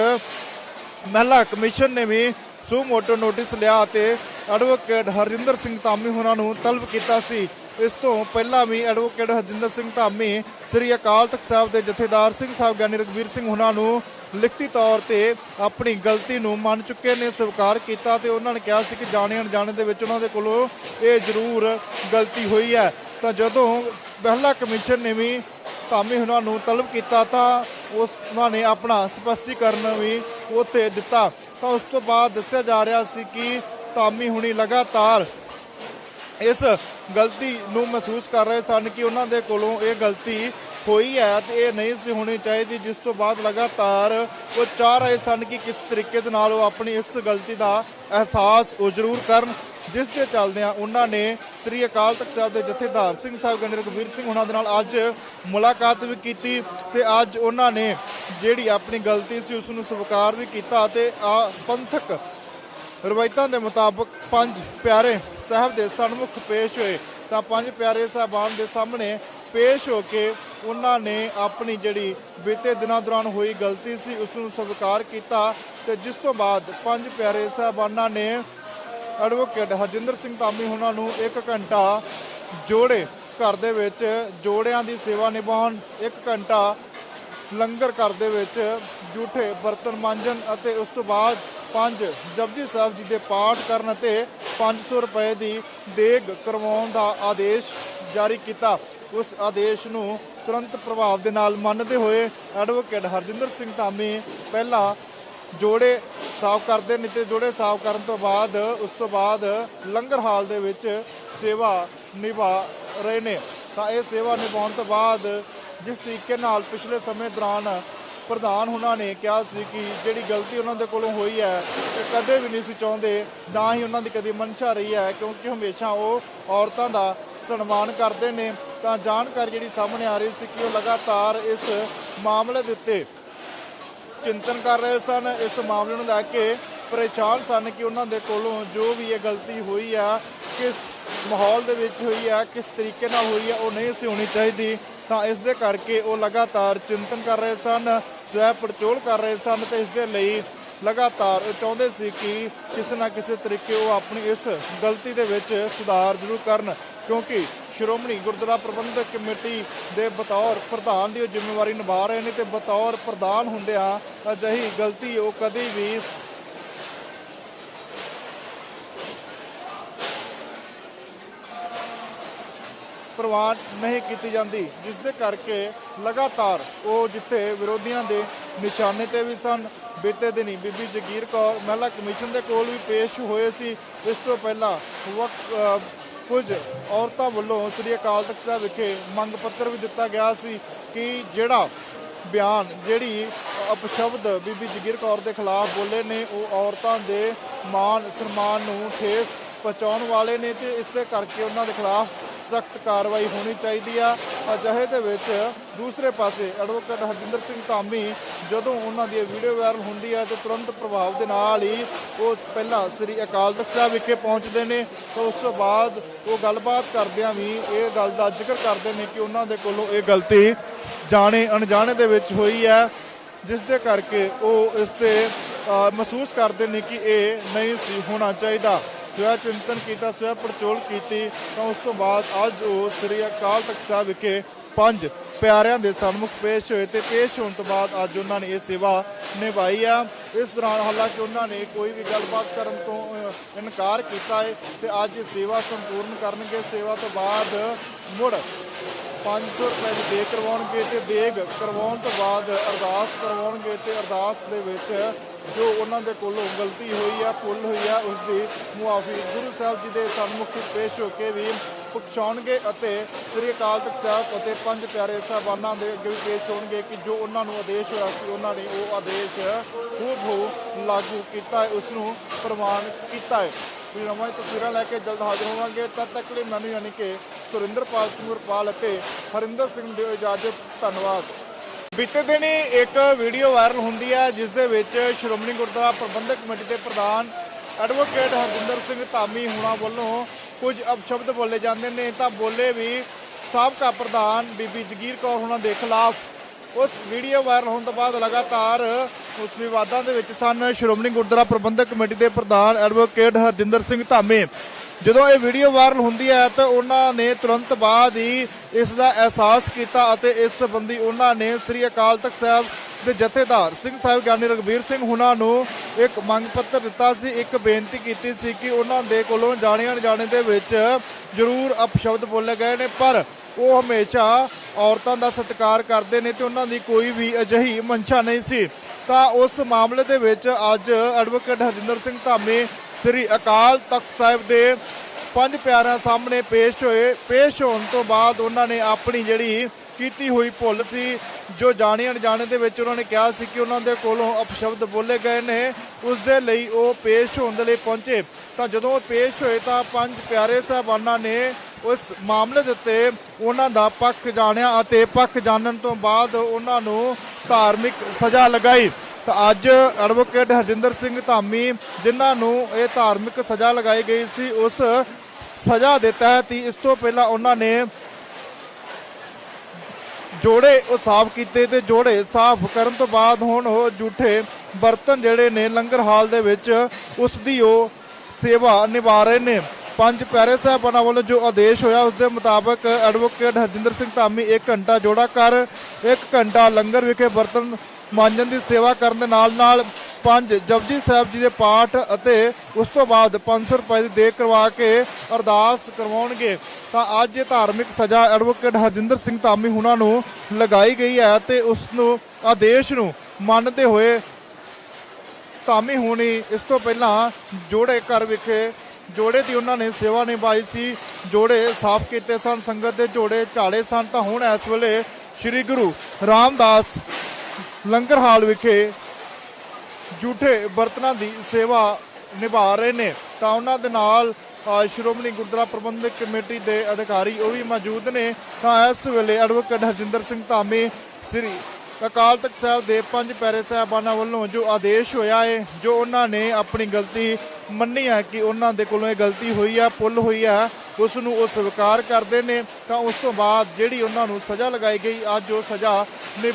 ਮਹਿਲਾ ਕਮਿਸ਼ਨ ਨੇ ਵੀ ਸੂ ਮੋਟੋ ਨੋਟਿਸ ਲਿਆ ਅਤੇ ਐਡਵੋਕੇਟ ਹਰਜਿੰਦਰ ਸਿੰਘ ਧਾਮੀ ਉਹਨਾਂ ਨੂੰ ਤਲਬ ਕੀਤਾ ਸੀ। ਇਸ ਤੋਂ ਪਹਿਲਾਂ ਵੀ ਐਡਵੋਕੇਟ ਹਰਜਿੰਦਰ ਸਿੰਘ ਧਾਮੀ ਸ੍ਰੀ ਅਕਾਲ ਤਖਤ ਸਾਹਿਬ ਦੇ ਜਥੇਦਾਰ ਸਿੰਘ ਸਾਹਿਬ ਗਿਆਨੀ ਰਘਵੀਰ ਸਿੰਘ ਉਹਨਾਂ ਨੂੰ ਲਿਖਤੀ ਤੌਰ ਤੇ ਆਪਣੀ ਗਲਤੀ ਨੂੰ ਮੰਨ ਚੁੱਕੇ ਨੇ, ਸਵੀਕਾਰ ਕੀਤਾ ਤੇ ਉਹਨਾਂ ਨੇ ਕਿਹਾ ਸੀ ਕਿ ਜਾਣੇ ਅਣਜਾਣੇ ਦੇ ਵਿੱਚ ਉਹਨਾਂ ਦੇ ਕੋਲੋਂ ਇਹ ਜ਼ਰੂਰ ਗਲਤੀ ਹੋਈ ਹੈ। ਤਾਂ ਜਦੋਂ ਮਹਿਲਾ ਕਮਿਸ਼ਨ ਨੇ ਵੀ ਧਾਮੀ ਹੁਣਾਂ ਨੂੰ ਤਲਬ ਕੀਤਾ ਤਾਂ ਉਸ ਉਹਨਾਂ ਨੇ ਆਪਣਾ ਸਪਸ਼ਟੀਕਰਨ ਵੀ ਉੱਥੇ ਦਿੱਤਾ। ਤਾਂ ਉਸ ਤੋਂ ਬਾਅਦ ਦੱਸਿਆ ਜਾ ਰਿਹਾ ਸੀ ਕਿ ਧਾਮੀ ਹੁਣੀ ਲਗਾਤਾਰ ਇਸ ਗਲਤੀ ਨੂੰ ਮਹਿਸੂਸ ਕਰ ਰਹੇ ਸਨ ਕਿ ਉਹਨਾਂ ਦੇ ਕੋਲੋਂ ਇਹ ਗਲਤੀ ਹੋਈ ਹੈ ਤੇ ਇਹ ਨਹੀਂ ਸੀ ਹੋਣੀ ਚਾਹੀਦੀ, ਜਿਸ ਤੋਂ ਬਾਅਦ ਲਗਾਤਾਰ ਉਹ ਚਾਹ ਰਹੇ ਸਨ ਕਿ ਕਿਸ ਤਰੀਕੇ ਦੇ ਨਾਲ ਉਹ ਆਪਣੀ ਇਸ ਗਲਤੀ ਦਾ ਅਹਿਸਾਸ ਉਹ ਜ਼ਰੂਰ ਕਰਨ। ਜਿਸ ਦੇ ਚੱਲਦਿਆਂ ਉਹਨਾਂ ਨੇ ਸ੍ਰੀ ਅਕਾਲ ਤਖਤ ਸਾਹਿਬ ਦੇ ਜਥੇਦਾਰ ਸਿੰਘ ਸਾਹਿਬ ਗੰਡਰ ਕਬੀਰ ਸਿੰਘ ਉਹਨਾਂ ਦੇ ਨਾਲ ਅੱਜ ਮੁਲਾਕਾਤ ਵੀ ਕੀਤੀ ਤੇ ਅੱਜ ਉਹਨਾਂ ਨੇ ਜਿਹੜੀ ਆਪਣੀ ਗਲਤੀ ਸੀ ਉਸ ਨੂੰ ਸਵੀਕਾਰ ਵੀ ਕੀਤਾ ਤੇ ਆ ਪੰਥਕ ਰਵਾਇਤਾਂ ਦੇ ਮੁਤਾਬਕ ਪੰਜ ਪਿਆਰੇ ਸਾਹਿਬ ਦੇ ਸਨਮੁਖ ਪੇਸ਼ ਹੋਏ। ਤਾਂ ਪੰਜ ਪਿਆਰੇ ਸਾਹਿਬਾਨ ਦੇ ਸਾਹਮਣੇ ਪੇਸ਼ ਹੋ ਕੇ ਉਹਨਾਂ ਨੇ ਆਪਣੀ ਜਿਹੜੀ ਬੀਤੇ ਦਿਨਾਂ ਦੌਰਾਨ ਹੋਈ ਗਲਤੀ ਸੀ ਉਸ ਨੂੰ ਸਵੀਕਾਰ ਕੀਤਾ ਤੇ ਜਿਸ ਤੋਂ ਬਾਅਦ ਪੰਜ ਪਿਆਰੇ ਸਾਹਿਬਾਨਾਂ ਨੇ ਐਡਵੋਕੇਟ ਹਰਜਿੰਦਰ ਸਿੰਘ ਧਾਮੀ ਉਹਨਾਂ ਨੂੰ 1 ਘੰਟਾ ਜੋੜੇ ਘਰ ਦੇ ਵਿੱਚ ਜੋੜਿਆਂ ਦੀ ਸੇਵਾ ਨਿਭਾਉਣ 1 ਘੰਟਾ ਲੰਗਰ ਘਰ ਦੇ ਵਿੱਚ ਜੂਠੇ, ਬਰਤਨ ਮਾਂਜਣ ਅਤੇ ਉਸ ਤੋਂ ਬਾਅਦ ਪੰਜ ਜਪਜੀ ਸਾਹਿਬ ਜੀ ਦੇ ਪਾਠ ਕਰਨ ਅਤੇ 500 ਰੁਪਏ ਦੀ ਦੇਗ ਕਰਵਾਉਣ ਦਾ ਆਦੇਸ਼ ਜਾਰੀ ਕੀਤਾ। ਉਸ ਆਦੇਸ਼ ਨੂੰ ਤੁਰੰਤ ਪ੍ਰਭਾਵ ਦੇ ਨਾਲ ਮੰਨਦੇ ਹੋਏ ਐਡਵੋਕੇਟ ਹਰਜਿੰਦਰ ਸਿੰਘ ਧਾਮੀ ਪਹਿਲਾਂ ਜੋੜੇ ਸਾਫ਼ ਕਰਦੇ ਨੇ ਤੇ ਜੋੜੇ ਸਾਫ਼ ਕਰਨ ਤੋਂ ਬਾਅਦ ਉਸ ਤੋਂ ਬਾਅਦ ਲੰਗਰ ਹਾਲ ਦੇ ਵਿੱਚ ਸੇਵਾ ਨਿਭਾ ਰਹੇ ਨੇ। ਤਾਂ ਇਹ ਸੇਵਾ ਨਿਭਾਉਣ ਤੋਂ ਬਾਅਦ ਜਿਸ ਤਰੀਕੇ ਨਾਲ ਪਿਛਲੇ ਸਮੇਂ ਦੌਰਾਨ ਪ੍ਰਧਾਨ ਉਹਨਾਂ ਨੇ ਕਿਹਾ ਸੀ ਕਿ ਜਿਹੜੀ ਗਲਤੀ ਉਹਨਾਂ ਦੇ ਕੋਲੋਂ ਹੋਈ ਹੈ ਤੇ ਕਦੇ ਵੀ ਨਹੀਂ ਸੀ ਚਾਹੁੰਦੇ, ਨਾ ਹੀ ਉਹਨਾਂ ਦੀ ਕਦੀ ਮਨਸ਼ਾ ਰਹੀ ਹੈ, ਕਿਉਂਕਿ ਹਮੇਸ਼ਾ ਉਹ ਔਰਤਾਂ ਦਾ ਸਨਮਾਨ ਕਰਦੇ ਨੇ। ਤਾਂ ਜਾਣਕਾਰੀ ਜਿਹੜੀ ਸਾਹਮਣੇ ਆ ਰਹੀ ਸੀ ਕਿ ਉਹ ਲਗਾਤਾਰ ਇਸ ਮਾਮਲੇ ਦੇ ਉੱਤੇ ਚਿੰਤਨ ਕਰ ਰਹੇ ਸਨ। ਇਸ ਮਾਮਲੇ ਨੂੰ ਲੈ ਕੇ ਪਰੇਸ਼ਾਨ ਸਨ ਕਿ ਉਹਨਾਂ ਦੇ ਕੋਲੋਂ ਜੋ ਵੀ ਇਹ ਗਲਤੀ ਹੋਈ ਆ, ਕਿਸ ਮਾਹੌਲ ਦੇ ਵਿੱਚ ਹੋਈ ਆ, ਕਿਸ ਤਰੀਕੇ ਨਾਲ ਹੋਈ ਆ, ਉਹ ਨਹੀਂ ਸੀ ਹੋਣੀ ਚਾਹੀਦੀ। ਤਾਂ ਇਸ ਦੇ ਕਰਕੇ ਉਹ ਲਗਾਤਾਰ ਚਿੰਤਨ ਕਰ ਰਹੇ ਸਨ, ਸਵੈ ਪੜਚੋਲ ਕਰ ਰਹੇ ਸਨ ਤੇ ਇਸ ਦੇ ਲਈ ਲਗਾਤਾਰ ਉਹ ਚਾਹੁੰਦੇ ਸੀ ਕਿ ਕਿਸੇ ਨਾ ਕਿਸੇ ਤਰੀਕੇ ਉਹ ਆਪਣੀ ਇਸ ਗਲਤੀ ਦੇ ਵਿੱਚ ਸੁਧਾਰ ਜ਼ਰੂਰ ਕਰਨ, ਕਿਉਂਕਿ ਸ਼੍ਰੋਮਣੀ ਗੁਰਦੁਆਰਾ ਪ੍ਰਬੰਧਕ ਕਮੇਟੀ ਦੇ ਬਤੌਰ ਪ੍ਰਧਾਨ ਦੀ ਉਹ ਜ਼ਿੰਮੇਵਾਰੀ ਨਿਭਾ ਰਹੇ ਨੇ ਤੇ ਬਤੌਰ ਪ੍ਰਧਾਨ ਹੁੰਦਿਆਂ ਅਜਿਹੀ ਗਲਤੀ ਉਹ ਕਦੇ ਵੀ ਪ੍ਰਵਾਨ ਨਹੀਂ ਕੀਤੀ ਜਾਂਦੀ ਜਿਸ ਦੇ ਕਰਕੇ ਲਗਾਤਾਰ ਉਹ ਜਿੱਥੇ ਵਿਰੋਧੀਆਂ ਦੇ ਨਿਸ਼ਾਨੇ ਤੇ ਵੀ ਸਨ, ਬੀਤੇ ਦਿਨੀ ਬੀਬੀ ਜਗੀਰ ਕੌਰ ਮਹਿਲਾ ਕਮਿਸ਼ਨ ਦੇ ਕੋਲ ਵੀ ਪੇਸ਼ ਹੋਏ ਸੀ। ਇਸ ਤੋਂ ਪਹਿਲਾਂ ਵਕ- ਕੁਝ ਔਰਤਾਂ ਵੱਲੋਂ ਸ੍ਰੀ ਅਕਾਲ ਤਖਤ ਸਾਹਿਬ ਵਿਖੇ ਮੰਗ ਪੱਤਰ ਵੀ ਦਿੱਤਾ ਗਿਆ ਸੀ ਕਿ ਜਿਹੜਾ ਬਿਆਨ, ਜਿਹੜੀ ਅਪਸ਼ਬਦ ਬੀਬੀ ਜਗੀਰ ਕੌਰ ਦੇ ਖਿਲਾਫ ਬੋਲੇ ਨੇ, ਉਹ ਔਰਤਾਂ ਦੇ ਮਾਨ ਸਨਮਾਨ ਨੂੰ ਠੇਸ ਪਹੁੰਚਾਉਣ ਵਾਲੇ ਨੇ ਤੇ ਇਸ ਦੇ ਕਰਕੇ ਉਹਨਾਂ ਦੇ ਖਿਲਾਫ ਸਖਤ ਕਾਰਵਾਈ ਹੋਣੀ ਚਾਹੀਦੀ ਆ। ਅਜਿਹੇ ਦੇ ਵਿੱਚ ਦੂਸਰੇ ਪਾਸੇ ਐਡਵੋਕੇਟ ਹਰਜਿੰਦਰ ਸਿੰਘ ਧਾਮੀ, ਜਦੋਂ ਉਹਨਾਂ ਦੀ ਇਹ ਵੀਡੀਓ ਵਾਇਰਲ ਹੁੰਦੀ ਹੈ ਤੇ ਤੁਰੰਤ ਪ੍ਰਭਾਵ ਦੇ ਨਾਲ ਹੀ ਉਹ ਪਹਿਲਾਂ ਸ੍ਰੀ ਅਕਾਲ ਤਖਤ ਸਾਹਿਬ ਵਿਖੇ ਪਹੁੰਚਦੇ ਨੇ, ਤਾਂ ਉਸ ਤੋਂ ਬਾਅਦ ਉਹ ਗੱਲਬਾਤ ਕਰਦਿਆਂ ਵੀ ਇਹ ਗੱਲ ਦਾ ਜ਼ਿਕਰ ਕਰਦੇ ਨੇ ਕਿ ਉਹਨਾਂ ਦੇ ਕੋਲੋਂ ਇਹ ਗਲਤੀ ਜਾਣੇ ਅਣਜਾਣੇ ਦੇ ਵਿੱਚ ਹੋਈ ਹੈ ਜਿਸ ਦੇ ਕਰਕੇ ਉਹ ਇਸ ਤੇ ਮਹਿਸੂਸ ਕਰਦੇ ਨੇ ਕਿ ਇਹ ਨਹੀਂ ਸੀ ਹੋਣਾ ਚਾਹੀਦਾ। ਸਵੈ ਚਿੰਤਨ ਕੀਤਾ, ਸਵੈ ਪੜਚੋਲ ਕੀਤੀ, ਤਾਂ ਉਸ ਤੋਂ ਬਾਅਦ ਅੱਜ ਉਹ ਸ੍ਰੀ ਅਕਾਲ ਤਖਤ ਸਾਹਿਬ ਵਿਖੇ ਪੰਜ ਪਿਆਰਿਆਂ ਦੇ ਸਨਮੁਖ ਪੇਸ਼ ਹੋਏ ਤੇ ਪੇਸ਼ ਹੋਣ ਤੋਂ ਬਾਅਦ ਅੱਜ ਉਹਨਾਂ ਨੇ ਇਹ ਸੇਵਾ ਨਿਭਾਈ ਆ। ਇਸ ਦੌਰਾਨ ਹਾਲਾਂਕਿ ਉਹਨਾਂ ਨੇ ਕੋਈ ਵੀ ਗੱਲਬਾਤ ਕਰਨ ਤੋਂ ਇਨਕਾਰ ਕੀਤਾ ਹੈ ਤੇ ਅੱਜ ਸੇਵਾ ਸੰਪੂਰਨ ਕਰਨਗੇ। ਸੇਵਾ ਤੋਂ ਬਾਅਦ ਮੁੜ 500 ਰੁਪਏ ਦੀ ਦੇਗ ਕਰਵਾਉਣਗੇ ਤੇ ਦੇਗ ਕਰਵਾਉਣ ਤੋਂ ਬਾਅਦ ਅਰਦਾਸ ਕਰਵਾਉਣਗੇ ਤੇ ਅਰਦਾਸ ਦੇ ਵਿੱਚ ਜੋ ਉਹਨਾਂ ਦੇ ਕੋਲੋਂ ਗਲਤੀ ਹੋਈ ਆ, ਭੁੱਲ ਹੋਈ ਆ, ਉਸ ਦੀ ਮੁਆਫੀ ਗੁਰੂ ਸਾਹਿਬ ਜੀ ਦੇ ਸਨਮੁਖ ਪੇਸ਼ ਹੋ ਕੇ ਵੀ ਬਖਸ਼ਾਉਣਗੇ ਅਤੇ ਸ੍ਰੀ ਅਕਾਲ ਤਖਤ ਸਾਹਿਬ ਅਤੇ ਪੰਜ ਪਿਆਰੇ ਸਾਹਿਬਾਨਾਂ ਦੇ ਅੱਗੇ ਵੀ ਪੇਸ਼ ਹੋਣਗੇ ਕਿ ਜੋ ਉਹਨਾਂ ਨੂੰ ਆਦੇਸ਼ ਹੋਇਆ ਸੀ, ਉਹਨਾਂ ਨੇ ਉਹ ਆਦੇਸ਼ ਹੂਬਹੂ ਲਾਗੂ ਕੀਤਾ ਹੈ, ਉਸ ਨੂੰ ਪ੍ਰਮਾਣ ਕੀਤਾ ਹੈ। ਵੀ ਨਵਾਂ ਤਸਵੀਰਾਂ ਲੈ ਕੇ ਜਲਦ ਹਾਜ਼ਰ ਹੋਵਾਂਗੇ। ਤਦ ਤੱਕ ਲਈ ਮੈਨੂੰ ਯਾਨੀ ਕਿ ਸੁਰਿੰਦਰਪਾਲ ਸਿੰਘ ਉਰਪਾਲ ਅਤੇ ਹਰਿੰਦਰ ਸਿੰਘ ਦਿਓ ਇਜਾਜ਼ਤ, ਧੰਨਵਾਦ। ਬੀਤੇ ਦਿਨੀ ਇੱਕ ਵੀਡੀਓ ਵਾਇਰਲ ਹੁੰਦੀ ਹੈ ਜਿਸ ਦੇ ਵਿੱਚ ਸ਼੍ਰੋਮਣੀ ਗੁਰਦੁਆਰਾ ਪ੍ਰਬੰਧਕ ਕਮੇਟੀ ਦੇ ਪ੍ਰਧਾਨ ਐਡਵੋਕੇਟ ਹਰਜਿੰਦਰ ਸਿੰਘ ਧਾਮੀ ਹੁਣਾਂ ਵੱਲੋਂ ਕੁਝ ਅਪਸ਼ਬਦ ਬੋਲੇ ਜਾਂਦੇ ਨੇ। ਤਾਂ ਬੋਲੇ ਵੀ ਸਾਬਕਾ ਪ੍ਰਧਾਨ ਬੀਬੀ ਜਗੀਰ ਕੌਰ ਹੁਣਾਂ ਦੇ ਖਿਲਾਫ। ਉਸ ਵੀਡੀਓ ਵਾਇਰਲ ਹੋਣ ਤੋਂ ਬਾਅਦ ਲਗਾਤਾਰ ਉਸ ਵਿਵਾਦਾਂ ਦੇ ਵਿੱਚ ਸਨ। ਸ਼੍ਰੋਮਣੀ ਗੁਰਦੁਆਰਾ ਪ੍ਰਬੰਧਕ ਕਮੇਟੀ ਦੇ ਪ੍ਰਧਾਨ ਐਡਵੋਕੇਟ ਹਰਜਿੰਦਰ ਸਿੰਘ ਧਾਮੀ। ਜਦੋਂ ਇਹ ਵੀਡੀਓ ਵਾਇਰਲ ਹੁੰਦੀ ਹੈ ਤਾਂ ਉਹਨਾਂ ਨੇ ਤੁਰੰਤ ਬਾਅਦ ਹੀ ਇਸ ਦਾ ਅਹਿਸਾਸ ਕੀਤਾ ਅਤੇ ਇਸ ਸੰਬੰਧੀ ਉਹਨਾਂ ਨੇ ਸ੍ਰੀ ਅਕਾਲ ਤਖਤ ਸਾਹਿਬ ਦੇ ਜਥੇਦਾਰ ਸਿੰਘ ਸਾਹਿਬ ਗਿਆਨੀ ਰਗਵੀਰ ਸਿੰਘ ਹੁਣਾਂ ਨੂੰ ਇੱਕ ਮੰਗ ਪੱਤਰ ਦਿੱਤਾ ਸੀ, ਇੱਕ ਬੇਨਤੀ ਕੀਤੀ ਸੀ ਕਿ ਉਹਨਾਂ ਦੇ ਕੋਲੋਂ ਜਾਣੇ ਅਣਜਾਣੇ ਦੇ ਵਿੱਚ ਜ਼ਰੂਰ ਅਪਸ਼ਬਦ ਬੋਲੇ ਗਏ ਨੇ, ਪਰ ਉਹ ਹਮੇਸ਼ਾ ਔਰਤਾਂ ਦਾ ਸਤਿਕਾਰ ਕਰਦੇ ਨੇ ਤੇ ਉਹਨਾਂ ਦੀ ਕੋਈ ਵੀ ਅਜਿਹੀ ਮਨਸ਼ਾ ਨਹੀਂ ਸੀ। ਤਾਂ ਉਸ ਮਾਮਲੇ ਦੇ ਵਿੱਚ ਅੱਜ ਐਡਵੋਕੇਟ ਹਰਜਿੰਦਰ ਸਿੰਘ ਧਾਮੇ ਸ੍ਰੀ ਅਕਾਲ ਤਖਤ ਸਾਹਿਬ ਦੇ ਪੰਜ ਪਿਆਰਿਆਂ ਸਾਹਮਣੇ ਪੇਸ਼ ਹੋਏ, ਪੇਸ਼ ਹੋਣ ਤੋਂ ਬਾਅਦ ਉਹਨਾਂ ਨੇ ਆਪਣੀ ਜਿਹੜੀ ਕੀਤੀ ਹੋਈ ਭੁੱਲ ਸੀ, ਜੋ ਜਾਣੇ ਅਣਜਾਣੇ ਦੇ ਵਿੱਚ ਉਹਨਾਂ ਨੇ ਕਿਹਾ ਸੀ ਕਿ ਉਹਨਾਂ ਦੇ ਕੋਲੋਂ ਅਪਸ਼ਬਦ ਬੋਲੇ ਗਏ ਨੇ, ਉਸ ਦੇ ਲਈ ਉਹ ਪੇਸ਼ ਹੋਣ ਦੇ ਲਈ ਪਹੁੰਚੇ। ਤਾਂ ਜਦੋਂ ਉਹ ਪੇਸ਼ ਹੋਏ ਤਾਂ ਪੰਜ ਪਿਆਰੇ ਸਾਹਿਬਾਨਾਂ ਨੇ ਉਸ ਮਾਮਲੇ ਦੇ ਉੱਤੇ ਉਹਨਾਂ ਦਾ ਪੱਖ ਜਾਣਿਆ ਅਤੇ ਪੱਖ ਜਾਣਨ ਤੋਂ ਬਾਅਦ ਉਹਨਾਂ ਨੂੰ ਧਾਰਮਿਕ ਸਜ਼ਾ ਲਗਾਈ। ਤਾਂ ਅੱਜ ਐਡਵੋਕੇਟ ਹਰਜਿੰਦਰ ਸਿੰਘ ਧਾਮੀ, ਜਿਨ੍ਹਾਂ ਨੂੰ ਇਹ ਧਾਰਮਿਕ ਸਜ਼ਾ ਲਗਾਈ ਗਈ ਸੀ, ਉਸ ਸਜ਼ਾ ਦੇ ਤਹਿਤ ਹੀ ਇਸ ਤੋਂ ਪਹਿਲਾਂ ਉਹਨਾਂ ਨੇ ਜੋੜੇ ਉਹ ਸਾਫ਼ ਕੀਤੇ ਤੇ ਜੋੜੇ ਸਾਫ਼ ਕਰਨ ਤੋਂ ਬਾਅਦ ਹੁਣ ਉਹ ਝੂਠੇ ਬਰਤਨ ਜਿਹੜੇ ਨੇ ਲੰਗਰ ਹਾਲ ਦੇ ਵਿੱਚ ਉਸ ਦੀ ਉਹ ਸੇਵਾ ਨਿਭਾ ਰਹੇ ਨੇ। ਪੰਜ ਪਿਆਰੇ ਸਾਹਿਬਾਨਾਂ ਵੱਲੋਂ ਜੋ ਆਦੇਸ਼ ਹੋਇਆ, ਉਸ ਦੇ ਮੁਤਾਬਕ ਐਡਵੋਕੇਟ ਹਰਜਿੰਦਰ ਸਿੰਘ ਧਾਮੀ 1 ਘੰਟਾ ਜੋੜਾ ਕਰ 1 ਘੰਟਾ ਲੰਗਰ ਵਿਖੇ ਬਰਤਨ ਮਾਂਜਣ ਦੀ ਸੇਵਾ ਕਰਨ ਦੇ ਨਾਲ ਨਾਲ ਪੰਜ ਜਪਜੀ ਸਾਹਿਬ ਜੀ ਦੇ ਪਾਠ ਅਤੇ ਉਸ ਤੋਂ ਬਾਅਦ 500 ਰੁਪਏ ਦੀ ਦੇ ਕਰਵਾ ਕੇ ਅਰਦਾਸ ਕਰਵਾਉਣਗੇ। ਤਾਂ ਅੱਜ ਇਹ ਧਾਰਮਿਕ ਸਜ਼ਾ ਐਡਵੋਕੇਟ ਹਰਜਿੰਦਰ ਸਿੰਘ ਧਾਮੀ ਹੁਣਾਂ ਨੂੰ ਲਗਾਈ ਗਈ ਹੈ ਤੇ ਉਸ ਨੂੰ ਆਦੇਸ਼ ਨੂੰ ਮੰਨਦੇ ਹੋਏ ਧਾਮੀ ਹੁਣੀ ਇਸ ਤੋਂ ਪਹਿਲਾਂ ਜੋੜੇ ਘਰ ਵਿਖੇ ਜੋੜੇ ਦੀ ਉਹਨਾਂ ਨੇ ਸੇਵਾ ਨਿਭਾਈ ਸੀ, ਜੋੜੇ ਸਾਫ਼ ਕੀਤੇ ਸਨ, ਸੰਗਤ ਦੇ ਜੋੜੇ ਝਾੜੇ ਸਨ। ਤਾਂ ਹੁਣ ਇਸ ਵੇਲੇ ਸ੍ਰੀ ਗੁਰੂ ਰਾਮਦਾਸ ਲੰਗਰ ਹਾਲ ਵਿਖੇ ਝੂਠੇ ਬਰਤਨਾਂ ਦੀ ਸੇਵਾ ਨਿਭਾ ਰਹੇ ਨੇ। ਤਾਂ ਉਹਨਾਂ ਦੇ ਨਾਲ ਸ਼੍ਰੋਮਣੀ ਗੁਰਦੁਆਰਾ ਪ੍ਰਬੰਧਕ ਕਮੇਟੀ ਦੇ ਅਧਿਕਾਰੀ ਉਹ ਵੀ ਮੌਜੂਦ ਨੇ। ਤਾਂ ਇਸ ਵੇਲੇ ਐਡਵੋਕੇਟ ਹਰਜਿੰਦਰ ਸਿੰਘ ਧਾਮੀ, ਸ੍ਰੀ ਅਕਾਲ ਤਖਤ ਸਾਹਿਬ ਦੇ ਪੰਜ ਪੈਰੇ ਸਾਹਿਬਾਨਾਂ ਵੱਲੋਂ ਜੋ ਆਦੇਸ਼ ਹੋਇਆ ਹੈ ਜੋ ਉਹਨਾਂ ਨੇ ਆਪਣੀ ਗਲਤੀ ਮੰਨੀ ਹੈ ਕਿ ਉਹਨਾਂ ਦੇ ਕੋਲੋਂ ਇਹ ਗਲਤੀ ਹੋਈ ਹੈ ਪੁੱਲ ਹੋਈ ਹੈ ਉਸ ਨੂੰ ਉਹ ਸਵੀਕਾਰ ਕਰਦੇ ਨੇ। ਤਾਂ ਉਸ ਤੋਂ ਬਾਅਦ ਜਿਹੜੀ ਉਹਨਾਂ ਨੂੰ ਸਜ਼ਾ ਲਗਾਈ ਗਈ, ਅੱਜ ਉਹ ਸਜ਼ਾ ਨਿਭ